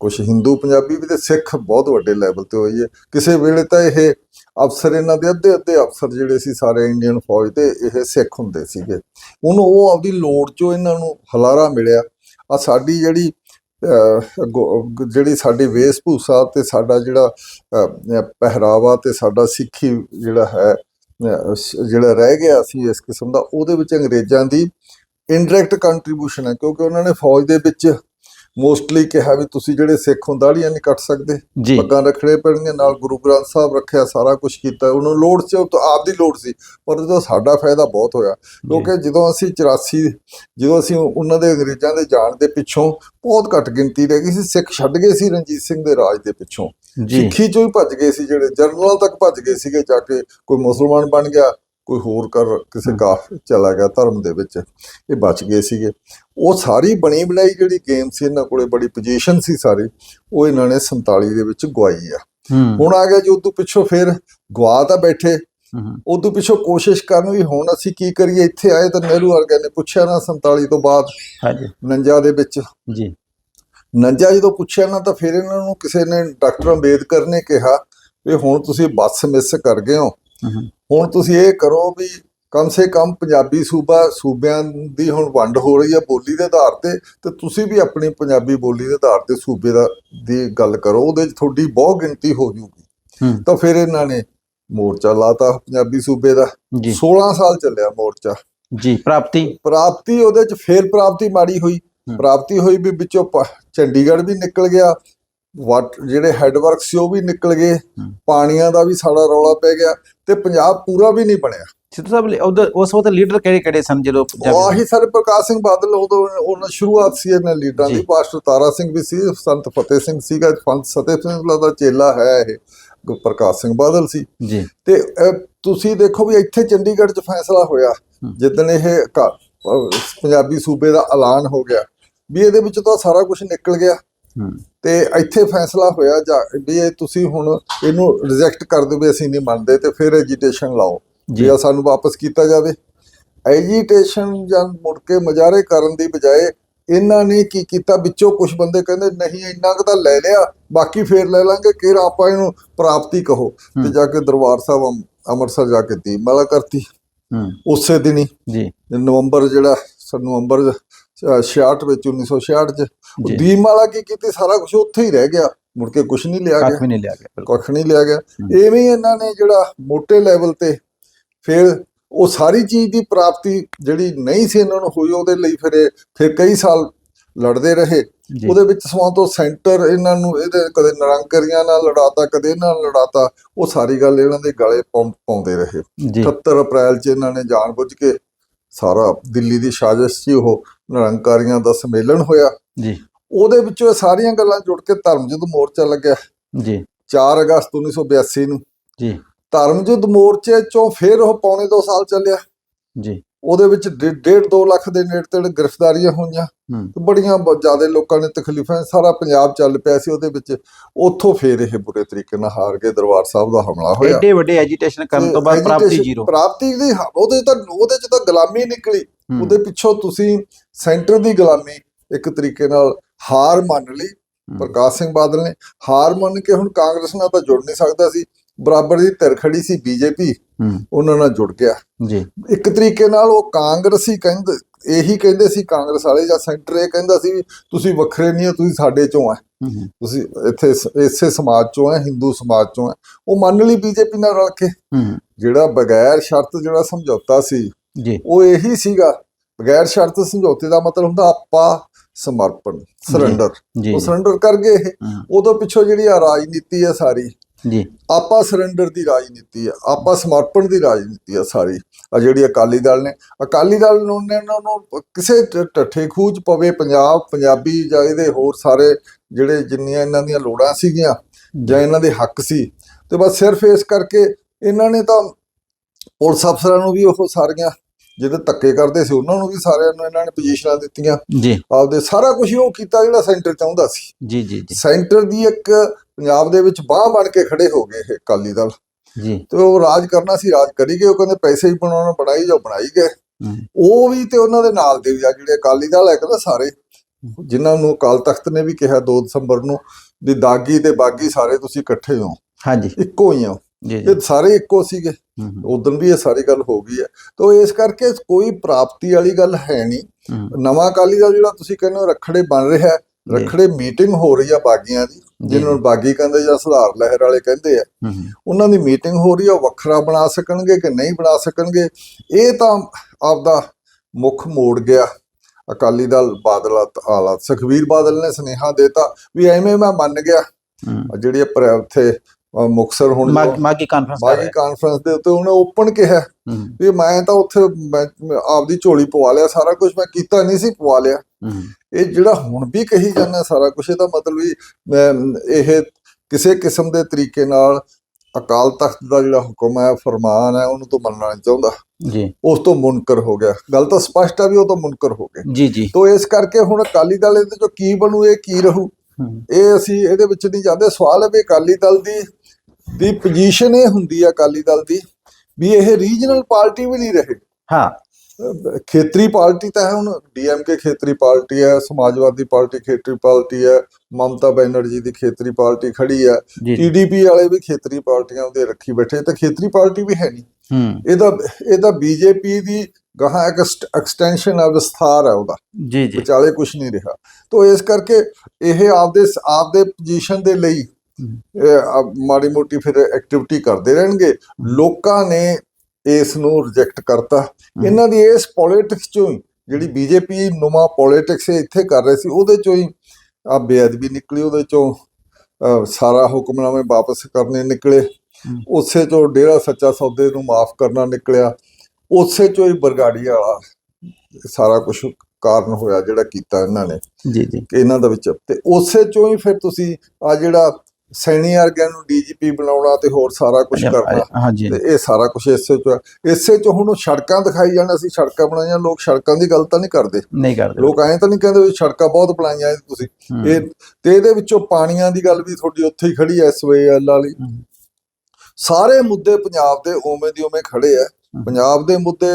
ਕੁਝ ਹਿੰਦੂ ਪੰਜਾਬੀ ਵੀ ਤੇ ਸਿੱਖ ਬਹੁਤ ਵੱਡੇ ਲੈਵਲ ਤੇ ਹੋਈ ਹੈ। ਕਿਸੇ ਵੇਲੇ ਤਾਂ ਇਹ ਅਫਸਰ ਇਹਨਾਂ ਦੇ ਅੱਧੇ ਅੱਧੇ ਅਫਸਰ ਜਿਹੜੇ ਸੀ ਸਾਰੇ ਇੰਡੀਅਨ ਫੌਜ ਦੇ ਇਹ ਸਿੱਖ ਹੁੰਦੇ ਸੀਗੇ। ਉਹਨੂੰ ਉਹ ਆਪਦੀ ਲੋੜ ਚੋਂ ਇਹਨਾਂ ਨੂੰ ਹਲਾਰਾ ਮਿਲਿਆ। ਆ ਸਾਡੀ ਜਿਹੜੀ ਜਿਹੜੀ ਸਾਡੀ ਵੇਸ਼ਭੂਸ਼ਾ ਤੇ ਸਾਡਾ ਜਿਹੜਾ ਪਹਿਰਾਵਾ ਤੇ ਸਾਡਾ ਸਿੱਖੀ ਜਿਹੜਾ ਹੈ ਜਿਹੜਾ ਰਹਿ ਗਿਆ ਸੀ ਇਸ ਕਿਸਮ ਦਾ, ਉਹਦੇ ਵਿੱਚ ਅੰਗਰੇਜ਼ਾਂ ਦੀ ਇਨਡਾਇਰੈਕਟ ਕੰਟਰੀਬਿਊਸ਼ਨ ਹੈ, ਕਿਉਂਕਿ ਉਹਨਾਂ ਨੇ ਫੌਜ ਦੇ ਵਿੱਚ ਮੋਸਟਲੀ ਕਿਹਾ ਵੀ ਤੁਸੀਂ ਜਿਹੜੇ ਸਿੱਖ ਹੋ ਦਾੜੀਆਂ ਨਹੀਂ ਕੱਟ ਸਕਦੇ। ਜੀ। ਪੱਗਾਂ ਰੱਖਣੇ ਪੈਣਗੀਆਂ ਨਾਲ ਗੁਰੂ ਗ੍ਰੰਥ ਸਾਹਿਬ ਰੱਖਿਆ ਸਾਰਾ ਕੁਝ ਕੀਤਾ। ਉਹਨਾਂ ਲੋੜ ਸੀ ਉਹ ਤਾਂ ਆਪ ਦੀ ਲੋੜ ਸੀ ਪਰ ਉਹਦਾ ਸਾਡਾ ਫਾਇਦਾ ਬਹੁਤ ਹੋਇਆ ਕਿਉਂਕਿ ਜਦੋਂ ਅਸੀਂ 84 ਜਦੋਂ ਅਸੀਂ ਉਹਨਾਂ ਦੇ ਅੰਗਰੇਜ਼ਾਂ ਦੇ ਜਾਣ ਦੇ ਪਿੱਛੋਂ ਬਹੁਤ ਘੱਟ ਗਿਣਤੀ ਰਹਿ ਗਈ ਸੀ ਸਿੱਖ ਛੱਡ ਗਏ ਸੀ ਰਣਜੀਤ ਸਿੰਘ ਦੇ ਰਾਜ ਦੇ ਪਿੱਛੋਂ। ਜੀ। ਸਿੱਖੀ ਚੋਂ ਹੀ ਭੱਜ ਗਏ ਸੀ ਜਿਹੜੇ ਜਰਨਲ ਤੱਕ ਭੱਜ ਗਏ ਸੀਗੇ ਜਾ ਕੇ ਕੋਈ ਮੁਸਲਮਾਨ ਬਣ ਗਿਆ ਕੋਈ ਹੋਰ ਕਰ ਕਿਸੇ ਕਾ ਚਲਾ ਗਿਆ ਧਰਮ ਦੇ ਵਿੱਚ ਇਹ ਬਚ ਗਏ ਸੀਗੇ। ਉਹ ਸਾਰੀ ਬਣੀ ਬਣਾਈ ਜਿਹੜੀ ਗੇਮ ਸੀ ਇਹਨਾਂ ਕੋਲੇ ਬੜੀ ਪੋਜੀਸ਼ਨ ਸੀ ਸਾਰੀ ਉਹ ਇਹਨਾਂ ਨੇ 47 ਦੇ ਵਿੱਚ ਗਵਾਈ ਆ। ਹੁਣ ਆ ਗਿਆ ਜੀ ਉਦੋਂ ਪਿੱਛੋਂ ਫਿਰ ਗਵਾ ਤਾਂ ਬੈਠੇ। ਉਦੋਂ ਪਿੱਛੋਂ ਕੋਸ਼ਿਸ਼ ਕਰਨ ਵੀ ਹੁਣ ਅਸੀਂ ਕੀ ਕਰੀਏ ਇੱਥੇ ਆਏ ਤਾਂ ਨਹਿਰੂ ਵਰਗੇ ਨੇ ਪੁੱਛਿਆ ਨਾ 47 ਤੋਂ ਬਾਅਦ ਹਾਂਜੀ। 49 ਦੇ ਵਿੱਚ। ਜੀ। ਨੰਜਾ ਜਦੋਂ ਪੁੱਛਿਆ ਨਾ ਤਾਂ ਫਿਰ ਇਹਨਾਂ ਨੂੰ ਕਿਸੇ ਨੇ ਡਾਕਟਰ ਅੰਬੇਦਕਰ ਨੇ ਕਿਹਾ ਵੀ ਹੁਣ ਤੁਸੀਂ ਬੱਸ ਮਿਸ ਕਰ ਗਏ ਹੂੰ, ਹੁਣ ਤੁਸੀਂ ਇਹ ਕਰੋ ਵੀ ਕਮ ਸੇ ਕਮ ਪੰਜਾਬੀ ਸੂਬਾ ਸੂਬਿਆਂ ਦੀ ਹੁਣ ਵੰਡ ਹੋ ਰਹੀ ਹੈ ਬੋਲੀ ਦੇ ਆਧਾਰ ਤੇ ਤੇ ਤੁਸੀਂ ਵੀ ਆਪਣੀ ਪੰਜਾਬੀ ਬੋਲੀ ਦੇ ਆਧਾਰ ਤੇ ਸੂਬੇ ਦਾ ਦੀ ਗੱਲ ਕਰੋ ਉਹਦੇ 'ਚ ਤੁਹਾਡੀ ਬਹੁਤ ਗਿਣਤੀ ਹੋ ਜੂਗੀ। ਤਾਂ ਫਿਰ ਇਹਨਾਂ ਨੇ ਮੋਰਚਾ ਲਾਤਾ ਪੰਜਾਬੀ ਸੂਬੇ ਦਾ। ਜੀ। 16 ਸਾਲ ਚੱਲਿਆ ਮੋਰਚਾ। ਜੀ ਪ੍ਰਾਪਤੀ? ਪ੍ਰਾਪਤੀ ਉਹਦੇ 'ਚ ਫੇਰ ਪ੍ਰਾਪਤੀ ਮਾੜੀ ਹੋਈ। ਪ੍ਰਾਪਤੀ ਹੋਈ ਵੀ ਵਿੱਚੋਂ ਚੰਡੀਗੜ੍ਹ ਵੀ ਨਿਕਲ ਗਿਆ। ਜਿਹੜੇ ਹੈੱਡਵਰਕ ਸੀ ਉਹ ਵੀ ਨਿਕਲ ਗਏ ਪਾਣੀਆਂ ਦਾ ਵੀ ਸਾਡਾ ਰੌਲਾ ਪੈ ਗਿਆ ਤੇ ਪੰਜਾਬ ਪੂਰਾ ਵੀ ਨਹੀਂ ਬਣਿਆ। ਸਿੱਧੂ ਸਾਹਿਬ ਉਧਰ ਉਸ ਵਕਤ ਲੀਡਰ ਕਿਹੜੇ ਕਿਹੜੇ ਸਨ ਜਦੋਂ ਆਹੀ ਸਾਰੇ ਪ੍ਰਕਾਸ਼ ਸਿੰਘ ਬਾਦਲ ਉਦੋਂ ਉਹਨਾਂ ਸ਼ੁਰੂਆਤ ਸੀ ਇਹਨਾਂ ਲੀਡਰਾਂ ਦੀ। ਪਾਸਟਰ ਤਾਰਾ ਸਿੰਘ ਵੀ ਸੀ ਸੰਤ ਫਤਿਹ ਸਿੰਘ ਸੀਗਾ ਸੰਤ ਸਤਿਹ ਸਿੰਘ ਦਾ ਚੇਲਾ ਹੈ ਇਹ ਪ੍ਰਕਾਸ਼ ਸਿੰਘ ਬਾਦਲ ਸੀ। ਜੀ। ਤੇ ਤੁਸੀਂ ਦੇਖੋ ਵੀ ਇੱਥੇ ਚੰਡੀਗੜ੍ਹ 'ਚ ਫੈਸਲਾ ਹੋਇਆ। ਜਿੱਦਣ ਇਹ ਪੰਜਾਬੀ ਸੂਬੇ ਦਾ ਐਲਾਨ ਹੋ ਗਿਆ ਵੀ ਇਹਦੇ ਵਿੱਚ ਤਾਂ ਸਾਰਾ ਕੁਝ ਨਿਕਲ ਗਿਆ। ਤੇ ਇੱਥੇ ਫੈਸਲਾ ਹੋਇਆ ਜਾ ਵੀ ਇਹ ਤੁਸੀਂ ਹੁਣ ਇਹਨੂੰ ਰਿਜੈਕਟ ਕਰ ਦਿਓ ਵੀ ਅਸੀਂ ਨਹੀਂ ਮੰਨਦੇ ਤੇ ਫਿਰ ਐਜੀਟੇਸ਼ਨ ਲਾਓ ਜੀ। ਸਾਨੂੰ ਵਾਪਸ ਕੀਤਾ ਜਾਵੇ। ਐਜੀਟੇਸ਼ਨ ਜਾਂ ਮੁੜ ਕੇ ਮਜਾਰੇ ਕਰਨ ਦੀ ਬਜਾਏ ਇਹਨਾਂ ਨੇ ਕੀ ਕੀਤਾ? ਵਿੱਚੋਂ ਕੁਝ ਬੰਦੇ ਕਹਿੰਦੇ ਨਹੀਂ ਇੰਨਾ ਕੁ ਤਾਂ ਲੈ ਲਿਆ ਬਾਕੀ ਫੇਰ ਲੈ ਲਾਂਗੇ ਕਿ ਆਪਾਂ ਇਹਨੂੰ ਪ੍ਰਾਪਤੀ ਕਹੋ। ਤੇ। ਜਾ ਕੇ ਦਰਬਾਰ ਸਾਹਿਬ ਅੰਮ- ਅੰਮ੍ਰਿਤਸਰ ਜਾ ਕੇ ਦੀਪਮਾਲਾ ਕਰਤੀ। ਹੂੰ। ਉਸੇ ਦਿਨ ਹੀ ਜੀ। ਨਵੰਬਰ ਜਿਹੜਾ ਸ- ਨਵੰਬਰ 66 ਵਿੱਚ 1966 ਚ। ਦੀਪਮਾਲਾ ਕੀ ਕੀਤੀ? ਸਾਰਾ ਕੁਝ ਉੱਥੇ ਹੀ ਰਹਿ ਗਿਆ। ਮੁੜ ਕੇ ਕੁਝ ਨਹੀਂ ਲਿਆ ਕੱਖ ਗਿਆ। ਵੀ ਨਹੀਂ ਲਿਆ ਗਿਆ ਬਿਲਕੁਲ। ਕੁਝ ਨਹੀਂ ਲਿਆ ਗਿਆ। ਹੂੰ। ਐਵੇਂ ਹੀ ਇਹਨਾਂ ਨੇ ਜਿਹੜਾ ਮੋٹے ਲੈਵਲ ਤੇ ਫਿਰ ਉਹ ਸਾਰੀ ਚੀਜ਼ ਦੀ ਪ੍ਰਾਪਤੀ ਜਿਹੜੀ ਨਹੀਂ ਸੀ ਇਹਨਾਂ ਨੂੰ ਹੋਈ ਉਹਦੇ ਲਈ ਫਿਰ ਫਿਰ ਕਈ ਸਾਲ ਲੜਦੇ ਰਹੇ। ਉਹਦੇ ਵਿੱਚ ਸਮਾਂ ਤੋਂ ਸੈਂਟਰ ਇਹਨਾਂ ਨੂੰ ਇਹਦੇ ਕਦੇ ਨਿਰੰਕਰੀਆਂ ਨਾਲ ਲੜਾਤਾ ਕਦੇ ਇਹਨਾਂ ਨਾਲ ਲੜਾਤਾ। ਉਹ ਸਾਰੀ ਗੱਲ ਇਹਨਾਂ ਦੇ ਗਲੇ ਪਾਉਂ- ਪਾਉਂਦੇ ਰਹੇ। ਜੀ। 78 ਅਪ੍ਰੈਲ 'ਚ ਇਹਨਾਂ ਨੇ ਜਾਣਬੁੱਝ ਕੇ ਸਾਰਾ ਦਿੱਲੀ ਦੀ ਸਾਜ਼ਿਸ਼ ਸੀ ਉਹ। ਨਿਰੰਕਾਰੀਆਂ ਦਾ ਸੰਮੇਲਨ ਹੋਇਆ। ਜੀ। ਉਹਦੇ ਵਿੱਚੋਂ ਇਹ ਸਾਰੀਆਂ ਗੱਲਾਂ ਜੁੜ ਕੇ ਧਰਮ ਯੁੱਧ ਮੋਰਚਾ ਲੱਗਿਆ। ਜੀ। 4 ਅਗਸਤ 1982 ਨੂੰ। ਜੀ। ਧਰਮ ਯੁੱਧ ਮੋਰਚੇ ਚੋਂ ਫਿਰ ਉਹ ਪੌਣੇ 2 ਸਾਲ ਚੱਲਿਆ। ਜੀ। ਉਹਦੇ ਵਿੱਚ 1.5 2 ਲੱਖ ਦੇ ਨੇੜੇ ਤੇੜੇ ਗ੍ਰਿਫਤਾਰੀਆਂ ਹੋਈਆਂ। ਤੇ ਬੜੀਆਂ ਜ਼ਿਆਦਾ ਲੋਕਾਂ ਨੇ ਤਕਲੀਫਾਂ ਸਾਰਾ ਪੰਜਾਬ ਚੱਲ ਪਿਆ ਸੀ ਉਹਦੇ ਵਿੱਚ। ਉੱਥੋਂ ਫੇਰ ਇਹ ਬੁਰੇ ਤਰੀਕੇ ਨਾਲ ਹਾਰ ਕੇ ਦਰਬਾਰ ਸਾਹਿਬ ਦਾ ਹਮਲਾ ਹੋਇਆ। ਐਡੇ ਵੱਡੇ ਐਜੀਟੇਸ਼ਨ ਕਰਨ ਤੋਂ ਬਾਅਦ ਪ੍ਰਾਪਤੀ ਜ਼ੀਰੋ। ਪ੍ਰਾਪਤੀ ਦੀ ਉਹਦੇ ਤਾਂ ਉਹਦੇ ਚ ਤਾਂ ਗੁਲਾਮੀ ਨਿਕਲੀ। ਉਹਦੇ ਪਿੱਛੋਂ ਤੁਸੀਂ ਸੈਂਟਰ ਦੀ ਗੁਲਾਮੀ ਇੱਕ ਤਰੀਕੇ ਨਾਲ ਹਾਰ ਮੰਨ ਲਈ ਪ੍ਰਕਾਸ਼ ਸਿੰਘ ਬਾਦਲ ਨੇ। ਹਾਰ ਮੰਨ ਕੇ ਹੁਣ ਕਾਂਗਰਸ ਨਾਲ ਤਾਂ ਜੁੜ ਨਹੀਂ ਸਕਦਾ ਸੀ। ਬਰਾਬਰ ਦੀ ਧਿਰ ਖੜੀ ਸੀ ਬੀਜੇਪੀ ਹੂੰ। ਉਹਨਾਂ ਨਾਲ ਜੁੜ ਗਿਆ। ਜੀ। ਇੱਕ ਤਰੀਕੇ ਨਾਲ ਉਹ ਕਾਂਗਰਸੀ ਕਹਿੰਦੇ ਇਹੀ ਕਹਿੰਦੇ ਸੀ ਕਾਂਗਰਸ ਵਾਲੇ ਜਾਂ ਸੈਂਟਰ ਇਹ ਕਹਿੰਦਾ ਸੀ ਤੁਸੀਂ ਵੱਖਰੇ ਨਹੀਂ ਹੋ ਤੁਸੀਂ ਸਾਡੇ ਚੋਂ ਆ ਹੂੰ ਹੂੰ, ਤੁਸੀਂ ਇੱਥੇ ਇਸੇ ਸਮਾਜ ਚੋਂ ਆ ਹਿੰਦੂ ਸਮਾਜ ਚੋਂ ਆ ਉਹ ਮੰਨ ਲਈ ਬੀਜੇਪੀ ਨਾਲ ਰਲ ਕੇ। ਹੂੰ ਜਿਹੜਾ ਬਗੈਰ ਸ਼ਰਤ ਜਿਹੜਾ ਸਮਝੌਤਾ ਸੀ ਜੀ। ਉਹ ਇਹੀ ਸੀਗਾ। ਬਗੈਰ ਸ਼ਰਤ ਸਮਝੌਤੇ ਦਾ ਮਤਲਬ ਹੁੰਦਾ ਆਪਾਂ ਸਮਰਪਣ ਸਰੈਂਡਰ ਉਹ ਸਰੈਂਡਰ ਕਰ ਗਏ ਇਹ। ਹੂੰ, ਉਦੋਂ ਪਿੱਛੋਂ ਜਿਹੜੀ ਆ ਰਾਜਨੀਤੀ ਆ ਸਾਰੀ ਜੀ। ਆਪਾਂ ਸਰੈਂਡਰ ਦੀ ਰਾਜਨੀਤੀ ਆ, ਆਪਾਂ ਸਮਰਪਣ ਦੀ ਰਾਜਨੀਤੀ ਆ ਸਾਰੀ। ਆ ਜਿਹੜੀ ਅਕਾਲੀ ਦਲ ਨੇ, ਅਕਾਲੀ ਦਲ ਨੂੰ ਨੇ ਉਹਨਾਂ ਨੂੰ ਕਿਸੇ ਟ- ਢੱਠੇ ਖੂਚ ਪਵੇ, ਪੰਜਾਬ, ਪੰਜਾਬੀ ਜਾਂ ਇਹਦੇ ਹੋਰ ਸਾਰੇ ਜਿਹੜੇ ਜਿੰਨੀਆਂ ਇਹਨਾਂ ਦੀਆਂ ਲੋੜਾਂ ਸੀਗੀਆਂ ਜਾਂ ਇਹਨਾਂ ਦੇ ਹੱਕ ਸੀ, ਤੇ ਬਸ ਸਿਰਫ ਇਸ ਕਰਕੇ ਇਹਨਾਂ ਨੇ ਤਾਂ ਪੁਲਿਸ ਅਫਸਰਾਂ ਨੂੰ ਵੀ ਉਹ ਸਾਰੀਆਂ ਜਿਹੜੇ ਧੱਕੇ ਕਰਦੇ ਸੀ ਉਹਨਾਂ ਨੂੰ ਵੀ ਸਾਰਿਆਂ ਨੂੰ ਇਹਨਾਂ ਨੇ ਪੋਜੀਸ਼ਨਾਂ ਦਿੱਤੀਆਂ। ਜੀ। ਆਪਦੇ ਸਾਰਾ ਕੁਝ ਉਹ ਕੀਤਾ ਜਿਹੜਾ ਸੈਂਟਰ ਚਾਹੁੰਦਾ ਸੀ। ਜੀ ਜੀ ਜੀ। ਸੈਂਟਰ ਦੀ ਇੱਕ ਪੰਜਾਬ ਦੇ ਵਿੱਚ ਬਾਹ ਬਣ ਕੇ ਖੜੇ ਹੋ ਗਏ ਇਹ ਅਕਾਲੀ ਦਲ। ਜੀ। ਤੇ ਉਹ ਰਾਜ ਕਰਨਾ ਸੀ ਰਾਜ ਕਰੀ ਗਏ ਉਹ ਕਹਿੰਦੇ ਪੈਸੇ ਹੀ ਬਣਾਉਣਾ ਬਣਾਈ ਜਾਓ ਬਣਾਈ ਗਏ। ਉਹ ਵੀ ਤੇ ਉਹਨਾਂ ਦੇ ਨਾਲ ਦੇ ਵੀ ਆ ਜਿਹੜੇ ਅਕਾਲੀ ਦਲ ਹੈ ਕਹਿੰਦਾ ਸਾਰੇ। ਜਿਨ੍ਹਾਂ ਨੂੰ ਅਕਾਲ ਤਖਤ ਨੇ ਵੀ ਕਿਹਾ 2 ਦਸੰਬਰ ਨੂੰ ਵੀ ਦਾਗੀ ਤੇ ਬਾਗੀ ਸਾਰੇ ਤੁਸੀਂ ਇਕੱਠੇ ਹੋ। ਹਾਂਜੀ। ਇੱਕੋ ਹੀ ਹੋ। ਜੀ ਜੀ ਇਹ ਸਾਰੇ ਇੱਕੋ ਸੀਗੇ। ਉਦੋਂ ਵੀ ਇਹ ਸਾਰੀ ਗੱਲ ਹੋ ਗਈ ਹੈ। ਤਾਂ ਇਸ ਕਰਕੇ ਕੋਈ ਪ੍ਰਾਪਤੀ ਵਾਲੀ ਗੱਲ ਹੈ ਨਹੀਂ। ਨਵਾਂ ਅਕਾਲੀ ਦਲ ਜਿਹੜਾ ਤੁਸੀਂ ਕਹਿੰਦੇ ਹੋ ਰਖੜੇ ਬਣ ਰਿਹਾ। ਰਖੜੇ ਮੀਟਿੰਗ ਹੋ ਰਹੀ ਆ ਬਾਗੀਆਂ ਦੀ ਜਿਹਨਾਂ ਨੂੰ ਬਾਗੀ ਕਹਿੰਦੇ ਜਾਂ ਸੁਧਾਰ ਲਹਿਰ ਵਾਲੇ ਕਹਿੰਦੇ ਆ। ਉਹਨਾਂ ਦੀ ਮੀਟਿੰਗ ਹੋ ਰਹੀ ਆ ਉਹ ਵੱਖਰਾ ਬਣਾ ਸਕਣਗੇ ਕਿ ਨਹੀਂ ਬਣਾ ਸਕਣਗੇ? ਇਹ ਤਾਂ ਆਪਦਾ ਮੁੱਖ ਮੋੜ ਗਿਆ। ਅਕਾਲੀ ਦਲ ਬਾਦਲ ਆਲਾ ਸੁਖਬੀਰ ਬਾਦਲ ਨੇ ਸੁਨੇਹਾ ਦਿੱਤਾ ਵੀ ਐਵੇਂ ਮੈਂ ਮੰਨ ਗਿਆ। ਜਿਹੜੀ ਉੱਥੇ ਅ, ਮੁਕਤਸਰ ਹੁਣ ਮਾਗੀ ਮਾਗੀ ਕਾਨਫਰੰਸ ਰਹੇ ਕਾਨਫਰੰਸ ਦੇ ਉੱਤੇ ਉਹਨੇ ਓਪਨ ਕਿਹਾ। ਵੀ ਮੈਂ ਤਾਂ ਉੱਥੇ ਆਪਦੀ ਝੋਲੀ ਪਵਾ ਲਿਆ ਸਾਰਾ ਕੁਝ ਮੈਂ ਕੀਤਾ ਨਹੀਂ ਸੀ ਪਵਾ ਲਿਆ। ਇਹ ਜਿਹੜਾ ਹੁਣ ਵੀ ਕਹੀ ਜਾਂਦਾ ਸਾਰਾ ਕੁਝ ਇਹਦਾ ਮਤਲਬ ਵੀ ਇਹ ਕਿਸੇ ਕਿਸਮ ਦੇ ਤਰੀਕੇ ਨਾਲ ਅਕਾਲ ਤਖਤ ਦਾ ਜਿਹੜਾ ਹੁਕਮ ਹੈ ਫਰਮਾਨ ਹੈ ਉਹਨੂੰ ਤੋਂ ਮੰਨਣਾ ਨਹੀਂ ਚਾਹੁੰਦਾ। ਜੀ। ਉਸ ਤੋਂ ਮੁਨਕਰ ਹੋ ਗਿਆ। ਗੱਲ ਤਾਂ ਸਪਸ਼ਟ ਹੈ ਵੀ ਉਹ ਤੋਂ ਮੁਨਕਰ ਹੋ ਗਏ ਜੀ ਜੀ। ਤੋਂ ਇਸ ਕਰਕੇ ਹੁਣ ਅਕਾਲੀ ਦਲ ਇਹਦੇ ਚੋਂ ਕੀ ਬਣੂ ਇਹ ਕੀ ਰਹੂ? ਇਹ ਅਸੀਂ ਇਹਦੇ ਵਿੱਚ ਨਹੀਂ ਜਾਂਦੇ। ਸਵਾਲ ਹੈ ਵੀ ਅਕਾਲੀ ਦਲ ਦੀ ਦੀ ਪੋਜੀਸ਼ਨ ਇਹ ਹੁੰਦੀ ਹੈ ਅਕਾਲੀ ਦਲ ਦੀ ਵੀ ਇਹ ਰੀਜਨਲ ਪਾਰਟੀ ਵੀ ਨਹੀਂ ਰਹੇ। ਹਾਂ। ਖੇਤਰੀ ਪਾਰਟੀ ਤਾਂ ਹੈ ਹੁਣ ਡੀਐਮਕੇ ਖੇਤਰੀ ਪਾਰਟੀ ਹੈ ਸਮਾਜਵਾਦੀ ਪਾਰਟੀ ਖੇਤਰੀ ਪਾਰਟੀ ਹੈ ਮਮਤਾ ਬੈਨਰਜੀ ਦੀ ਖੇਤਰੀ ਪਾਰਟੀ ਖੜੀ ਹੈ ਟੀਡੀਪੀ ਵਾਲੇ ਵੀ ਖੇਤਰੀ ਪਾਰਟੀਆਂ ਉਹਦੇ ਰੱਖੀ ਬੈਠੇ ਤਾਂ ਖੇਤਰੀ ਪਾਰਟੀ ਵੀ ਹੈ ਨਹੀਂ। ਇਹਦਾ ਇਹਦਾ ਬੀਜੇਪੀ ਦੀ ਗਾਹਾਂ ਇੱਕ ਐਕਸਟੈਂਸ਼ਨ ਹੈ ਵਿਸਥਾਰ ਹੈ ਉਹਦਾ। ਜੀ ਜੀ। ਵਿਚਾਲੇ ਕੁਝ ਨਹੀਂ ਰਿਹਾ। ਤੋਂ ਇਸ ਕਰਕੇ ਇਹ ਆਪਦੇ ਆਪਦੇ ਪੋਜੀਸ਼ਨ ਦੇ ਲਈ ਆ- ਮਾੜੀ ਮੋਟੀ ਫਿਰ ਐਕਟੀਵਿਟੀ ਕਰਦੇ ਰਹਿਣਗੇ। ਲੋਕਾਂ ਨੇ ਇਸ ਨੂੰ ਰਿਜੈਕਟ ਕਰਤਾ। ਇਹਨਾਂ ਦੀ ਇਸ ਪੋਲਿਟਿਕਸ ਚੋਂ ਹੀ ਜਿਹੜੀ ਬੀਜੇਪੀ ਨੁਮਾ ਪੋਲਿਟਿਕਸ ਇੱਥੇ ਕਰ ਰਹੇ ਸੀ ਉਹਦੇ ਚੋਂ ਹੀ ਆ ਬੇਅਦਬੀ ਨਿਕਲੀ ਉਹਦੇ ਚੋਂ ਸਾਰਾ ਹੁਕਮਨਾਮੇ ਵਾਪਸ ਕਰਨੇ ਨਿਕਲੇ। ਉਸੇ ਚੋਂ ਡੇਰਾ ਸੱਚਾ ਸੌਦੇ ਨੂੰ ਮਾਫ ਕਰਨਾ ਨਿਕਲਿਆ। ਉਸੇ ਚੋਂ ਹੀ ਬਰਗਾੜੀ ਵਾਲਾ ਸਾਰਾ ਕੁਝ ਕਾਰਨ ਹੋਇਆ ਜਿਹੜਾ ਕੀਤਾ ਇਹਨਾਂ ਨੇ। ਜੀ ਜੀ। ਕਿ ਇਹਨਾਂ ਦਾ ਵਿੱਚ। ਤੇ ਉਸੇ ਚੋਂ ਹੀ ਫਿਰ ਤੁਸੀਂ ਆ ਜਿਹੜਾ ਸੈਣੀ ਵਰਗਿਆਂ ਨੂੰ ਡੀਜੀਪੀ ਬਣਾਉਣਾ ਤੇ ਹੋਰ ਸਾਰਾ ਕੁਝ ਕਰਨਾ। ਹਾਂਜੀ। ਤੇ ਇਹ ਸਾਰਾ ਕੁਝ ਇਸੇ ਚ। ਇਸੇ ਚ ਹੁਣ ਸੜਕਾਂ ਦਿਖਾਈ ਜਾਣਾ ਸੀ ਸੜਕਾਂ ਬਣਾਈਆਂ ਲੋਕ ਸੜਕਾਂ ਦੀ ਗੱਲ ਤਾਂ ਨਹੀਂ ਕਰਦੇ। ਨਹੀਂ ਕਰਦੇ। ਲੋਕ ਐਂ ਤਾਂ ਨਹੀਂ ਕਹਿੰਦੇ ਵੀ ਸੜਕਾਂ ਬਹੁਤ ਬਣਾਈਆਂ ਤੁਸੀਂ। ਇਹ ਤੇ ਇਹਦੇ ਵਿੱਚੋਂ ਪਾਣੀਆਂ ਦੀ ਗੱਲ ਵੀ ਤੁਹਾਡੀ ਉੱਥੇ ਹੀ ਖੜੀ ਐ ਐਸਵੇਐਲ ਵਾਲੀ ਸਾਰੇ ਮੁੱਦੇ ਪੰਜਾਬ ਦੇ ਉਵੇਂ ਦੀ ਉਵੇਂ ਖੜੇ ਆ ਪੰਜਾਬ ਦੇ ਮੁੱਦੇ